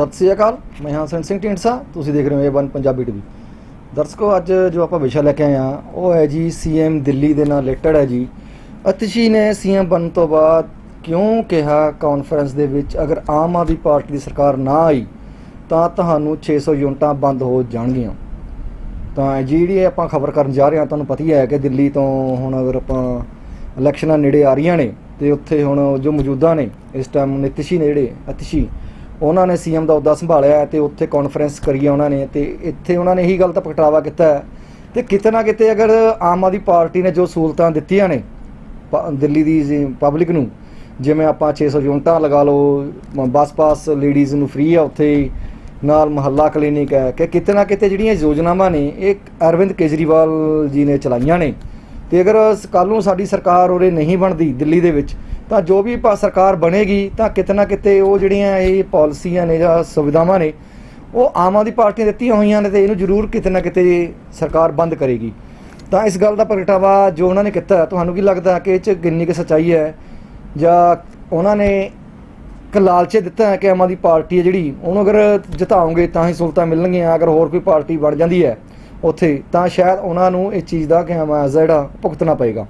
ਸਤਿ ਸ੍ਰੀ ਅਕਾਲ, ਮੈਂ ਹਾਂ ਸੰਤ ਸਿੰਘ ਢੀਂਡਸਾ, ਤੁਸੀਂ ਦੇਖ ਰਹੇ ਹੋ ਏ1 ਪੰਜਾਬੀ ਟੀਵੀ ਦਰਸ਼ਕੋ, ਅੱਜ ਜੋ ਆਪਾਂ ਵਿਸ਼ਾ ਲੈ ਕੇ ਆਏ ਆ ਉਹ ਹੈ ਜੀ ਸੀਐਮ ਦਿੱਲੀ ਦੇ ਨਾਲ ਰਿਲੇਟਡ ਹੈ ਜੀ। ਅਤਿਸ਼ੀ ਨੇ ਸੀਐਮ ਬਣਨ ਤੋਂ ਬਾਅਦ ਕਿਉਂ ਕਿਹਾ ਕਾਨਫਰੰਸ ਦੇ ਵਿੱਚ, ਅਗਰ ਆਮ ਆਦਮੀ ਪਾਰਟੀ ਦੀ ਸਰਕਾਰ ਨਾ ਆਈ, ਤਾਂ ਤੁਹਾਨੂੰ 600 ਯੂਨਿਟਾਂ ਬੰਦ ਹੋ ਜਾਣਗੀਆਂ। ਤਾਂ ਜਿਹੜੀ ਆਪਾਂ ਖਬਰ ਕਰਨ ਜਾ ਰਹੇ ਹਾਂ, ਤੁਹਾਨੂੰ ਪਤਾ ਹੀ ਹੈ ਕਿ ਦਿੱਲੀ ਤੋਂ ਹੁਣ ਅਗਰ ਆਪਾਂ ਇਲੈਕਸ਼ਨਾਂ ਨੇੜੇ ਆ ਰਹੀਆਂ ਨੇ, ਤੇ ਉੱਥੇ ਹੁਣ ਜੋ ਮੌਜੂਦਾ ਨੇ, ਇਸ ਟਾਈਮ ਨਿਤਿਸ਼ੀ ਨੇ ਜਿਹੜੇ ਅਤਿਸ਼ੀ ਉਹਨਾਂ ਨੇ ਸੀਐਮ ਦਾ ਅਹੁਦਾ ਸੰਭਾਲਿਆ ਹੈ ਤੇ ਉੱਥੇ ਕਾਨਫਰੰਸ ਕਰੀ ਹੈ ਉਹਨਾਂ ਨੇ ਤੇ ਇੱਥੇ ਉਹਨਾਂ ਨੇ ਇਹੀ ਗੱਲ ਤਾਂ ਪ੍ਰਗਟਾਵਾ ਕੀਤਾ ਹੈ। ਤੇ ਕਿਤੇ ਨਾ ਕਿਤੇ ਅਗਰ ਆਮ ਆਦਮੀ ਪਾਰਟੀ ਨੇ ਜੋ ਸਹੂਲਤਾਂ ਦਿੱਤੀਆਂ ਨੇ ਪ- ਦਿੱਲੀ ਦੀ ਪਬਲਿਕ ਨੂੰ, ਜਿਵੇਂ ਆਪਾਂ 600 ਯੂਨਿਟਾਂ ਲਗਾ ਲਓ ਬੱਸ ਪਾਸ ਲੇਡੀਜ਼ ਨੂੰ ਫ੍ਰੀ ਆ ਉੱਥੇ ਨਾਲ ਮਹੱਲਾ ਕਲੀਨਿਕ ਹੈ, ਕਿ ਕਿਤੇ ਨਾ ਕਿਤੇ ਜਿਹੜੀਆਂ ਯੋਜਨਾਵਾਂ ਨੇ, ਇਹ ਅਰਵਿੰਦ ਕੇਜਰੀਵਾਲ ਜੀ ਨੇ ਚਲਾਈਆਂ ਨੇ। ਤੇ ਅਗਰ ਕੱਲ ਨੂੰ ਸਾਡੀ ਸਰਕਾਰ ਉਰੇ ਨਹੀਂ ਬਣਦੀ ਦਿੱਲੀ ਦੇ ਵਿੱਚ, ਤਾਂ ਜੋ ਵੀ ਪਾ- ਸਰਕਾਰ ਬਣੇਗੀ, ਤਾਂ ਕਿਤੇ ਨਾ ਕਿਤੇ ਉਹ ਜਿਹੜੀਆਂ ਇਹ ਪਾਲਿਸੀਆਂ ਨੇ ਜਾਂ ਸੁਵਿਧਾਵਾਂ ਨੇ, ਉਹ ਆਮ ਆਦਮੀ ਪਾਰਟੀ ਨੇ ਦਿੱਤੀਆਂ ਹੋਈਆਂ ਨੇ ਤੇ ਇਹਨੂੰ ਜ਼ਰੂਰ ਕਿਤੇ ਨਾ ਕਿਤੇ ਸਰਕਾਰ ਬੰਦ ਕਰੇਗੀ। ਤਾਂ ਇਸ ਗੱਲ ਦਾ ਪ੍ਰਗਟਾਵਾ ਜੋ ਉਹਨਾਂ ਨੇ ਕੀਤਾ, ਤੁਹਾਨੂੰ ਕੀ ਲੱਗਦਾ ਕਿ ਇਹ ਚ ਕਿੰਨੀ ਕੁ ਸੱਚਾਈ ਹੈ? ਜਾਂ ਉਹਨਾਂ ਨੇ ਇੱਕ ਲਾਲਚੇ ਦਿੱਤਾ ਹੈ ਕਿ ਆਮ ਆਦਮੀ ਪਾਰਟੀ ਹੈ ਜਿਹੜੀ, ਉਹਨੂੰ ਅਗਰ ਜਿਤਾਉਂਗੇ ਤਾਂ ਹੀ ਸਹੂਲਤਾਂ ਮਿਲਣਗੀਆਂ, ਅਗਰ ਹੋਰ ਕੋਈ ਪਾਰਟੀ ਬਣ ਜਾਂਦੀ ਹੈ। ਉੱਥੇ, ਤਾਂ ਸ਼ਾਇਦ ਉਹਨਾਂ ਨੂੰ ਇਹ ਚੀਜ਼ ਦਾ ਖਿਆਮਾਜ਼ਾ ਜਿਹੜਾ ਭੁਗਤਣਾ ਪਏਗਾ।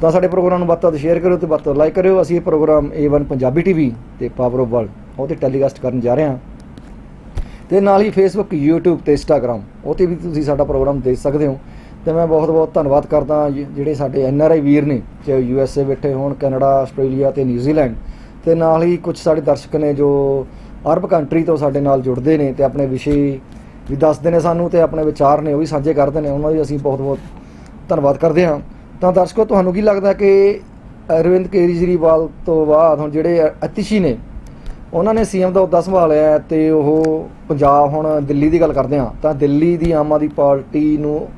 ਤਾਂ ਸਾਡੇ ਪ੍ਰੋਗਰਾਮ ਨੂੰ ਵੱਧ ਵੱਧ ਸ਼ੇਅਰ ਕਰਿਓ ਤੇ ਵੱਧ ਤੋਂ ਲਾਈਕ ਕਰਿਓ। ਅਸੀਂ ਇਹ ਪ੍ਰੋਗਰਾਮ A1 ਪੰਜਾਬੀ ਟੀਵੀ ਤੇ ਪਾਵਰ ਆਫ ਵਰਲਡ ਉਹ ਤੇ ਟੈਲੀਕਾਸਟ ਕਰਨ ਜਾ ਰਹੇ ਹਾਂ। ਤੇ ਨਾਲ ਹੀ ਫੇਸਬੁੱਕ YouTube ਤੇ Instagram ਉਹ ਤੇ ਵੀ ਤੁਸੀਂ ਸਾਡਾ ਪ੍ਰੋਗਰਾਮ ਦੇਖ ਸਕਦੇ ਹੋ। ਤੇ ਮੈਂ ਬਹੁਤ ਬਹੁਤ ਧੰਨਵਾਦ ਕਰਦਾ ਜਿਹੜੇ ਸਾਡੇ ਐਨਆਰਆਈ ਵੀਰ ਨੇ, ਚਾਹੇ ਯੂਐਸਏ ਬੈਠੇ ਹੋਣ ਕੈਨੇਡਾ ਆਸਟ੍ਰੇਲੀਆ ਤੇ ਨਿਊਜ਼ੀਲੈਂਡ ਤੇ ਨਾਲ ਹੀ ਕੁਝ ਸਾਡੇ ਦਰਸ਼ਕ ਨੇ ਜੋ ਅਰਬ ਕੰਟਰੀ ਤੋਂ ਸਾਡੇ ਨਾਲ ਜੁੜਦੇ ਨੇ ਤੇ ਆਪਣੇ ਵਿਸ਼ੇ ਵੀ ਦੱਸਦੇ ਨੇ ਸਾਨੂੰ ਤੇ ਆਪਣੇ ਵਿਚਾਰ ਨੇ, ਉਹ ਵੀ ਸਾਂਝੇ ਕਰਦੇ ਨੇ, ਉਹਨਾਂ ਦੀ ਅਸੀਂ ਬਹੁਤ ਬਹੁਤ ਧੰਨਵਾਦ ਕਰਦੇ ਹਾਂ। ਤਾਂ ਦਰਸ਼ਕੋ, ਤੁਹਾਨੂੰ ਕੀ ਲੱਗਦਾ ਕਿ ਅਰਵਿੰਦ ਕੇਜਰੀਵਾਲ ਤੋਂ ਬਾਅਦ ਹੁਣ ਜਿਹੜੇ ਅਤਿਸ਼ੀ ਨੇ, ਉਹਨਾਂ ਨੇ ਸੀਐਮ ਦਾ ਅਹੁਦਾ ਸੰਭਾਲਿਆ ਹੈ ਤੇ ਉਹ ਪੰਜਾਬ ਹੁਣ ਦਿੱਲੀ ਦੀ ਗੱਲ ਕਰਦੇ ਹਾਂ, ਤਾਂ ਦਿੱਲੀ ਦੀ ਆਮ ਆਦਮੀ ਪਾਰਟੀ ਨੂੰ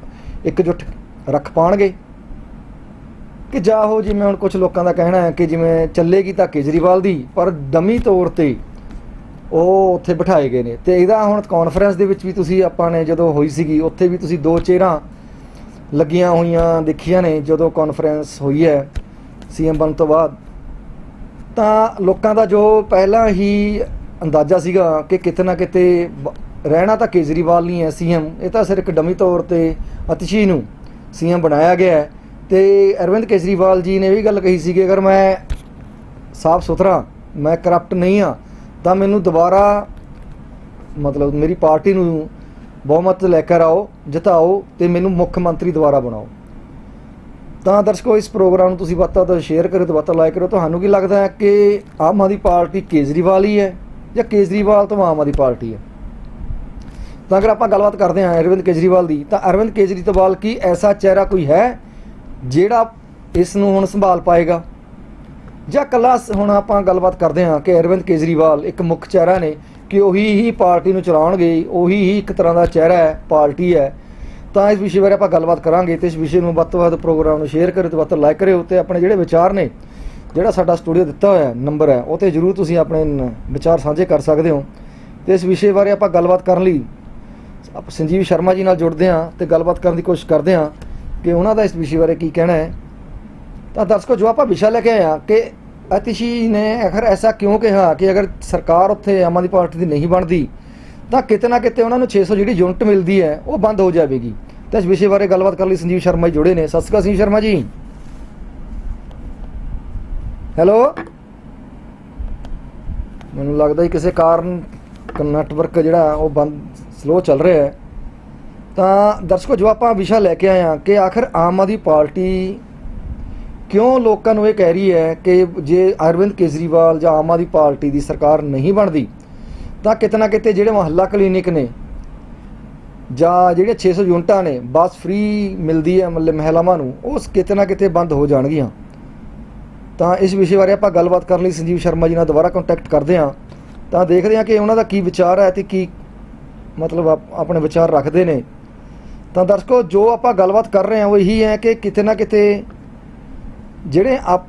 ਇਕਜੁੱਟ ਰੱਖ ਪਾਣਗੇ? ਕਿ ਜਾਂ ਉਹ ਜਿਵੇਂ ਹੁਣ ਕੁਝ ਲੋਕਾਂ ਦਾ ਕਹਿਣਾ ਹੈ ਕਿ ਜਿਵੇਂ ਚੱਲੇਗੀ ਤਾਂ ਕੇਜਰੀਵਾਲ ਦੀ, ਪਰ ਦਮੀ ਤੌਰ ਤੇ ਉਹ ਉੱਥੇ ਬਿਠਾਏ ਗਏ ਨੇ। ਤੇ ਇਹਦਾ ਹੁਣ ਕਾਨਫਰੰਸ ਦੇ ਵਿੱਚ ਵੀ ਤੁਸੀਂ ਆਪਾਂ ਨੇ ਜਦੋਂ ਹੋਈ ਸੀਗੀ, ਉੱਥੇ ਵੀ ਤੁਸੀਂ ਦੋ ਚਿਹਰਾਂ ਲੱਗੀਆਂ ਹੋਈਆਂ ਦੇਖੀਆਂ ਨੇ ਜਦੋਂ ਕਾਨਫਰੰਸ ਹੋਈ ਹੈ ਸੀਐਮ ਬਣਨ ਤੋਂ ਬਾਅਦ। ਤਾਂ ਲੋਕਾਂ ਦਾ ਜੋ ਪਹਿਲਾਂ ਹੀ ਅੰਦਾਜ਼ਾ ਸੀਗਾ ਕਿ ਕਿਤੇ ਨਾ ਕਿਤੇ ਰਹਿਣਾ ਤਾਂ ਕੇਜਰੀਵਾਲ ਨਹੀਂ ਹੈ ਸੀਐਮ ਇਹ ਤਾਂ ਸਿਰ ਇੱਕ ਡਮੀ ਤੌਰ ਤੇ ਅਤਿਸ਼ੀ ਨੂੰ ਸੀਐਮ ਬਣਾਇਆ ਗਿਆ ਹੈ। ਤੇ ਅਰਵਿੰਦ ਕੇਜਰੀਵਾਲ ਜੀ ਨੇ ਵੀ ਗੱਲ ਕਹੀ ਸੀ ਕਿ ਅਗਰ ਮੈਂ ਸਾਫ਼ ਸੁਥਰਾ, ਮੈਂ ਕਰਪਟ ਨਹੀਂ ਆ ਤਾਂ ਮੈਨੂੰ ਦੁਬਾਰਾ ਮਤਲਬ ਮੇਰੀ ਪਾਰਟੀ ਨੂੰ ਬਹੁਮਤ ਲੈ ਕੇ ਆਓ, ਜਿਤਾਓ ਤੇ ਮੈਨੂੰ ਮੁੱਖ ਮੰਤਰੀ ਦੁਬਾਰਾ ਬਣਾਓ। ਤਾਂ ਦਰਸ਼ਕੋ, ਇਸ ਪ੍ਰੋਗਰਾਮ ਨੂੰ ਤੁਸੀਂ ਵੱਧ ਤੋਂ ਵੱਧ ਸ਼ੇਅਰ ਕਰੋ ਤੇ ਵੱਧ ਤੋਂ ਲਾਈਕ ਕਰੋ ਤੁਹਾਨੂੰ ਕੀ ਲੱਗਦਾ ਹੈ ਕਿ ਆਮ ਆਦਮੀ ਪਾਰਟੀ ਕੇਜਰੀਵਾਲ ਹੀ ਹੈ ਜਾਂ ਕੇਜਰੀਵਾਲ ਤੋਂ ਆਮ ਆਦਮੀ ਪਾਰਟੀ ਹੈ? ਤਾਂ ਅਗਰ ਆਪਾਂ ਗੱਲਬਾਤ ਕਰਦੇ ਹਾਂ ਅਰਵਿੰਦ ਕੇਜਰੀਵਾਲ ਦੀ, ਤਾਂ ਅਰਵਿੰਦ ਕੇਜਰੀਵਾਲ ਕੀ ਐਸਾ ਚਿਹਰਾ ਕੋਈ ਹੈ ਜਿਹੜਾ ਇਸ ਨੂੰ ਹੁਣ ਸੰਭਾਲ ਪਾਏਗਾ? ਜਾਂ ਕੱਲਾ ਹੁਣ ਆਪਾਂ ਗੱਲਬਾਤ ਕਰਦੇ ਹਾਂ ਕਿ ਅਰਵਿੰਦ ਕੇਜਰੀਵਾਲ ਇੱਕ ਮੁੱਖ ਚਿਹਰਾ ਨੇ ਕਿ ਉਹੀ ਹੀ ਪਾਰਟੀ ਨੂੰ ਚਲਾਉਣਗੇ, ਉਹੀ ਹੀ ਇੱਕ ਤਰ੍ਹਾਂ ਦਾ ਚਿਹਰਾ ਹੈ, ਪਾਰਟੀ ਹੈ। ਤਾਂ ਇਸ ਵਿਸ਼ੇ ਬਾਰੇ ਆਪਾਂ ਗੱਲਬਾਤ ਕਰਾਂਗੇ ਤੇ ਇਸ ਵਿਸ਼ੇ ਨੂੰ ਵੱਧ ਤੋਂ ਵੱਧ ਪ੍ਰੋਗਰਾਮ ਨੂੰ ਸ਼ੇਅਰ ਕਰਿਓ ਤੇ ਵੱਧ ਤੋਂ ਲਾਈਕ ਕਰਿਓ ਤੇ ਆਪਣੇ ਜਿਹੜੇ ਵਿਚਾਰ ਨੇ, ਜਿਹੜਾ ਸਾਡਾ ਸਟੂਡੀਓ ਦਿੱਤਾ ਹੋਇਆ ਨੰਬਰ ਹੈ, ਉਹ ਤੇ ਜਰੂਰ ਤੁਸੀਂ ਆਪਣੇ ਵਿਚਾਰ ਸਾਂਝੇ ਕਰ ਸਕਦੇ ਹੋ। ਤੇ ਇਸ ਵਿਸ਼ੇ ਬਾਰੇ ਆਪਾਂ ਗੱਲਬਾਤ ਕਰਨ ਲਈ ਆਪ ਸੰਜੀਵ ਸ਼ਰਮਾ ਜੀ ਨਾਲ ਜੁੜਦੇ ਹਾਂ ਤੇ ਗੱਲਬਾਤ ਕਰਨ ਦੀ ਕੋਸ਼ਿਸ਼ ਕਰਦੇ ਹਾਂ ਕਿ ਉਹਨਾਂ ਦਾ ਇਸ ਵਿਸ਼ੇ ਬਾਰੇ ਕੀ ਕਹਿਣਾ ਹੈ। ਤਾਂ ਦਰਸ਼ਕੋ, ਜੋ ਆਪਾਂ ਵਿਸ਼ਾ ਲੈ ਕੇ ਆਏ ਹਾਂ ਕਿ ਅਤਿਸ਼ੀ ਨੇ ਆਖਰ ਐਸਾ ਕਿਉਂ ਕਿਹਾ ਕਿ ਅਗਰ ਸਰਕਾਰ ਉੱਥੇ ਆਮ ਆਦਮੀ ਪਾਰਟੀ ਦੀ ਨਹੀਂ ਬਣਦੀ, ਤਾਂ ਕਿਤੇ ਨਾ ਕਿਤੇ ਉਹਨਾਂ ਨੂੰ 600 ਜਿਹੜੀ ਯੂਨਿਟ ਮਿਲਦੀ ਹੈ, ਉਹ ਬੰਦ ਹੋ ਜਾਵੇਗੀ। ਤਾਂ ਇਸ ਵਿਸ਼ੇ ਬਾਰੇ ਗੱਲਬਾਤ ਕਰਨ ਲਈ ਸੰਜੀਵ ਸ਼ਰਮਾ ਜੀ ਜੁੜੇ ਨੇ। ਸਤਿ ਸ਼੍ਰੀ ਅਕਾਲ ਸੰਜੀਵ ਸ਼ਰਮਾ ਜੀ। ਹੈਲੋ? ਮੈਨੂੰ ਲੱਗਦਾ ਹੀ ਕਿਸੇ ਕਾਰਨ ਨੈਟਵਰਕ ਜਿਹੜਾ ਉਹ ਬੰਦ, ਸਲੋ ਚੱਲ ਰਿਹਾ ਹੈ। ਤਾਂ ਦਰਸ਼ਕੋ, ਜੋ ਆਪਾਂ ਵਿਸ਼ਾ ਲੈ ਕੇ ਆਏ ਹਾਂ ਕਿ ਆਖਰ ਆਮ ਆਦਮੀ ਪਾਰਟੀ ਕਿਉਂ ਲੋਕਾਂ ਨੂੰ ਇਹ ਕਹਿ ਰਹੀ ਹੈ ਕਿ ਜੇ ਅਰਵਿੰਦ ਕੇਜਰੀਵਾਲ ਜਾਂ ਆਮ ਆਦਮੀ ਪਾਰਟੀ ਦੀ ਸਰਕਾਰ ਨਹੀਂ ਬਣਦੀ, ਤਾਂ ਕਿਤੇ ਨਾ ਕਿਤੇ ਜਿਹੜੇ ਮੁਹੱਲਾ ਕਲੀਨਿਕ ਨੇ ਜਾਂ ਜਿਹੜੇ 600 ਯੂਨਿਟਾਂ ਨੇ, ਬੱਸ ਫ੍ਰੀ ਮਿਲਦੀ ਹੈ ਮਤਲਬ ਮਹਿਲਾਵਾਂ ਨੂੰ ਉਸ ਕਿਤੇ ਨਾ ਕਿਤੇ ਬੰਦ ਹੋ ਜਾਣਗੀਆਂ। ਤਾਂ ਇਸ ਵਿਸ਼ੇ ਬਾਰੇ ਆਪਾਂ ਗੱਲਬਾਤ ਕਰਨ ਲਈ ਸੰਜੀਵ ਸ਼ਰਮਾ ਜੀ ਨਾਲ ਦੁਬਾਰਾ ਕੰਟੈਕਟ ਕਰਦੇ ਹਾਂ। ਤਾਂ ਦੇਖਦੇ ਹਾਂ ਕਿ ਉਹਨਾਂ ਦਾ ਕੀ ਵਿਚਾਰ ਹੈ ਤੇ ਕੀ ਮਤਲਬ ਆਪਣੇ ਵਿਚਾਰ ਰੱਖਦੇ ਨੇ। ਤਾਂ ਦਰਸ਼ਕੋ, ਜੋ ਆਪਾਂ ਗੱਲਬਾਤ ਕਰ ਰਹੇ ਹਾਂ, ਉਹ ਇਹੀ ਹੈ ਕਿ ਕਿਤੇ ਨਾ ਕਿਤੇ ਜਿਹੜੇ ਆਪ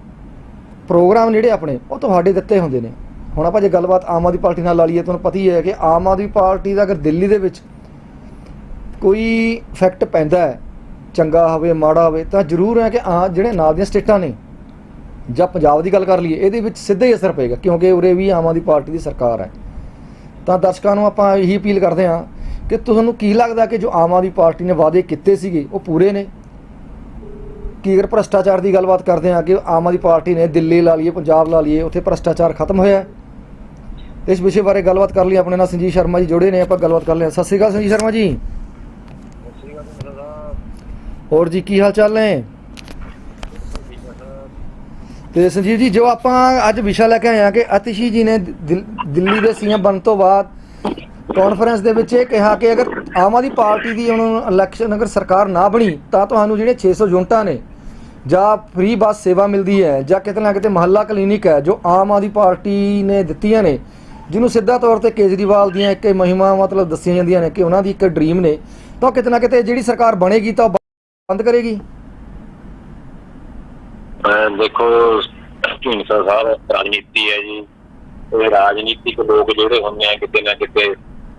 ਪ੍ਰੋਗਰਾਮ ਜਿਹੜੇ ਆਪਣੇ, ਉਹ ਤੁਹਾਡੇ ਦਿੱਤੇ ਹੁੰਦੇ ਨੇ। ਹੁਣ ਆਪਾਂ ਜੇ ਗੱਲਬਾਤ ਆਮ ਆਦਮੀ ਪਾਰਟੀ ਨਾਲ ਲਾ ਲਈਏ, ਤੁਹਾਨੂੰ ਪਤਾ ਹੀ ਹੈ ਕਿ ਆਮ ਆਦਮੀ ਪਾਰਟੀ ਦਾ ਅਗਰ ਦਿੱਲੀ ਦੇ ਵਿੱਚ ਕੋਈ ਫੈਕਟ ਪੈਂਦਾ ਹੈ, ਚੰਗਾ ਹੋਵੇ, ਮਾੜਾ ਹੋਵੇ, ਤਾਂ ਜ਼ਰੂਰ ਹੈ ਕਿ ਆ ਜਿਹੜੇ ਨਾਲ ਦੀਆਂ ਸਟੇਟਾਂ ਨੇ, ਜਾਂ ਪੰਜਾਬ ਦੀ ਗੱਲ ਕਰ ਲਈਏ, ਇਹਦੇ ਵਿੱਚ ਸਿੱਧਾ ਹੀ ਅਸਰ ਪਏਗਾ, ਕਿਉਂਕਿ ਉਰੇ ਵੀ ਆਮ ਆਦਮੀ ਪਾਰਟੀ ਦੀ ਸਰਕਾਰ ਹੈ। ਤਾਂ ਦਰਸ਼ਕਾਂ ਨੂੰ ਆਪਾਂ ਇਹੀ ਅਪੀਲ ਕਰਦੇ ਹਾਂ ਕਿ ਤੁਹਾਨੂੰ ਕੀ ਲੱਗਦਾ ਕਿ ਜੋ ਆਮ ਆਦਮੀ ਪਾਰਟੀ ਨੇ ਵਾਅਦੇ ਕੀਤੇ ਸੀਗੇ, ਉਹ ਪੂਰੇ ਨੇ? ਕਿ ਅਗਰ ਭ੍ਰਸ਼ਟਾਚਾਰ ਦੀ ਗੱਲਬਾਤ ਕਰਦੇ ਹਾਂ ਕਿ ਆਮ ਆਦਮੀ ਪਾਰਟੀ ਨੇ ਦਿੱਲੀ ਲਾ ਲਈਏ, ਪੰਜਾਬ ਲਾ ਲਈਏ, ਉੱਥੇ ਭ੍ਰਸ਼ਟਾਚਾਰ ਖਤਮ ਹੋਇਆ ਇਸ ਵਿਸ਼ੇ ਬਾਰੇ ਗੱਲਬਾਤ ਕਰ ਲਈ ਆਪਣੇ ਨਾਲ ਸੰਜੀਵ ਸ਼ਰਮਾ ਜੀ ਜੁੜੇ ਨੇ, ਆਪਾਂ ਗੱਲਬਾਤ ਕਰ ਲਿਆ। ਸਤਿ ਸ਼੍ਰੀ ਅਕਾਲ ਸੰਜੀਵ ਸ਼ਰਮਾ ਜੀ। ਹੋਰ ਜੀ, ਕੀ ਹਾਲ ਚਾਲ ਨੇ? ਤੇ ਸੰਜੀਵ ਜੀ, ਜੋ ਆਪਾਂ ਅੱਜ ਵਿਸ਼ਾ ਲੈ ਕੇ ਆਏ ਹਾਂ ਕਿ ਅਤਿਸ਼ੀ ਜੀ ਨੇ ਦਿੱਲੀ ਦੇ ਸੀਐਮ ਬਣਨ ਤੋਂ ਬਾਅਦ ਕਾਨਫਰੰਸ ਦੇ ਵਿੱਚ ਇਹ ਕਿਹਾ ਕਿ ਅਗਰ ਆਮ ਆਦਮੀ ਪਾਰਟੀ ਦੀ ਹੁਣ ਇਲੈਕਸ਼ਨ ਅਗਰ ਸਰਕਾਰ ਨਾ ਬਣੀ, ਤਾਂ ਤੁਹਾਨੂੰ ਜਿਹੜੇ 600 ਯੂਨਿਟਾਂ ਨੇ ਜਾਂ ਫ੍ਰੀ ਬੱਸ ਸੇਵਾ ਮਿਲਦੀ ਹੈ ਜਾਂ ਕਿਤੇ ਨਾ ਕਿਤੇ ਮਹੱਲਾ ਕਲੀਨਿਕ ਹੈ ਜੋ ਆਮ ਆਦਮੀ ਪਾਰਟੀ ਨੇ ਦਿੱਤੀਆਂ ਨੇ, ਜਿਹਨੂੰ ਸਿੱਧਾ ਤੌਰ ਤੇ ਕੇਜਰੀਵਾਲ ਦੀਆਂ ਇੱਕ ਮਹਿਮਾ ਮਤਲਬ ਦੱਸੀਆਂ ਜਾਂਦੀਆਂ ਨੇ ਕਿ ਉਹਨਾਂ ਦੀ ਇੱਕ ਡ੍ਰੀਮ ਨੇ, ਤਾਂ ਕਿਤੇ ਨਾ ਕਿਤੇ ਜਿਹੜੀ ਸਰਕਾਰ ਬਣੇਗੀ ਤਾਂ ਬੰਦ ਕਰੇਗੀ। ਦੇਖੋ ਢੀਂਡਸਾ ਸਾਹਿਬ ਰਾਜਨੀਤੀ ਹੈ ਜੀ। ਇਹ ਰਾਜਨੀਤਿਕ ਲੋਕ ਜਿਹੜੇ ਹੁੰਦੇ ਆ ਕਿਤੇ ਨਾ ਕਿਤੇ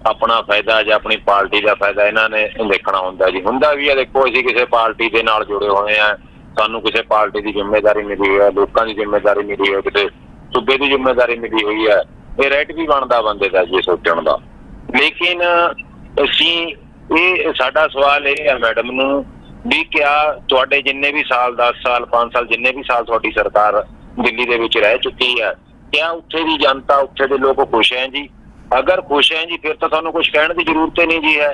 ਆਪਣਾ ਫਾਇਦਾ ਜਾਂ ਆਪਣੀ ਪਾਰਟੀ ਦਾ ਫਾਇਦਾ ਇਹਨਾਂ ਨੇ ਦੇਖਣਾ ਹੁੰਦਾ ਜੀ। ਹੁੰਦਾ ਵੀ ਹੈ ਦੇਖੋ ਅਸੀਂ ਕਿਸੇ ਪਾਰਟੀ ਦੇ ਨਾਲ ਜੁੜੇ ਹੋਏ ਆ। ਸਾਨੂੰ ਕਿਸੇ ਪਾਰਟੀ ਦੀ ਜ਼ਿੰਮੇਵਾਰੀ ਮਿਲੀ ਹੈ ਲੋਕਾਂ ਦੀ ਜ਼ਿੰਮੇਵਾਰੀ ਮਿਲੀ ਹੈ ਕਿਤੇ ਸੂਬੇ ਦੀ ਜ਼ਿੰਮੇਵਾਰੀ ਮਿਲੀ ਹੋਈ ਹੈ ਇਹ ਰਾਈਟ ਵੀ ਬਣਦਾ ਬੰਦੇ ਦਾ ਜੀ ਸੋਚਣ ਦਾ। ਲੇਕਿਨ ਅਸੀਂ, ਇਹ ਸਾਡਾ ਸਵਾਲ ਇਹ ਹੈ ਮੈਡਮ ਨੂੰ ਵੀ ਕਿਆ ਤੁਹਾਡੇ ਜਿੰਨੇ ਵੀ ਸਾਲ 10 ਸਾਲ 5 ਸਾਲ, ਜਿੰਨੇ ਵੀ ਸਾਲ ਤੁਹਾਡੀ ਸਰਕਾਰ ਦਿੱਲੀ ਦੇ ਵਿੱਚ ਰਹਿ ਚੁੱਕੀ ਹੈ ਕਿਆ ਉੱਥੇ ਦੀ ਜਨਤਾ, ਉੱਥੇ ਦੇ ਲੋਕ ਖੁਸ਼ ਹੈ ਜੀ? ਅਗਰ ਖੁਸ਼ ਹੈ ਜੀ ਫਿਰ ਤਾਂ ਤੁਹਾਨੂੰ ਕੁਝ ਕਹਿਣ ਦੀ ਜ਼ਰੂਰਤ ਹੀ ਨਹੀਂ ਜੀ ਹੈ।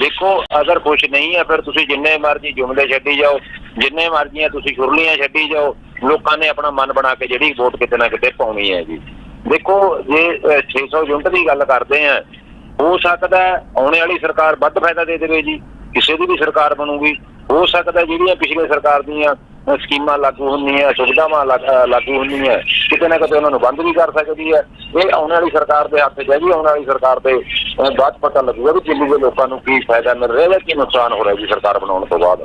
ਦੇਖੋ ਅਗਰ ਖੁਸ਼ ਨਹੀਂ ਹੈ ਫਿਰ ਤੁਸੀਂ ਜਿੰਨੇ ਮਰਜ਼ੀ ਜੁਮਲੇ ਛੱਡੀ ਜਾਓ ਜਿੰਨੇ ਮਰਜ਼ੀਆਂ ਤੁਸੀਂ ਛੁਰਲੀਆਂ ਛੱਡੀ ਜਾਓ ਲੋਕਾਂ ਨੇ ਆਪਣਾ ਮਨ ਬਣਾ ਕੇ ਜਿਹੜੀ ਵੋਟ ਕਿਤੇ ਨਾ ਕਿਤੇ ਪਾਉਣੀ ਹੈ ਜੀ। ਦੇਖੋ ਜੇ ਅਹ, 600 ਯੂਨਿਟ ਦੀ ਗੱਲ ਕਰਦੇ ਆ ਹੋ ਸਕਦਾ ਆਉਣੇ ਵਾਲੀ ਸਰਕਾਰ ਵੱਧ ਫਾਇਦਾ ਦੇ ਦੇਵੇ ਜੀ। ਕਿਸੇ ਦੀ ਵੀ ਸਰਕਾਰ ਬਣੂਗੀ, ਹੋ ਸਕਦਾ ਜਿਹੜੀਆਂ ਪਿਛਲੇ ਸਰਕਾਰ ਦੀਆਂ ਸਕੀਮਾਂ ਲਾਗੂ ਹੁੰਦੀਆਂ, ਸੁਵਿਧਾਵਾਂ ਲਾਗੂ ਹੁੰਦੀਆਂ, ਕਿਤੇ ਨਾ ਕਿਤੇ ਉਹਨਾਂ ਨੂੰ ਬੰਦ ਵੀ ਕਰ ਸਕਦੀ ਹੈ। ਇਹ ਆਉਣ ਵਾਲੀ ਸਰਕਾਰ ਦੇ ਹੱਥ 'ਚ ਹੈ ਜੀ, ਆਉਣ ਵਾਲੀ ਸਰਕਾਰ ਦੇ ਬਾਅਦ 'ਚ ਪਤਾ ਲੱਗੂਗਾ ਵੀ ਦਿੱਲੀ ਦੇ ਲੋਕਾਂ ਨੂੰ ਕੀ ਫਾਇਦਾ ਮਿਲ ਰਿਹਾ ਹੈ ਕੀ ਨੁਕਸਾਨ ਹੋ ਰਿਹਾ ਜੀ ਸਰਕਾਰ ਬਣਾਉਣ ਤੋਂ ਬਾਅਦ।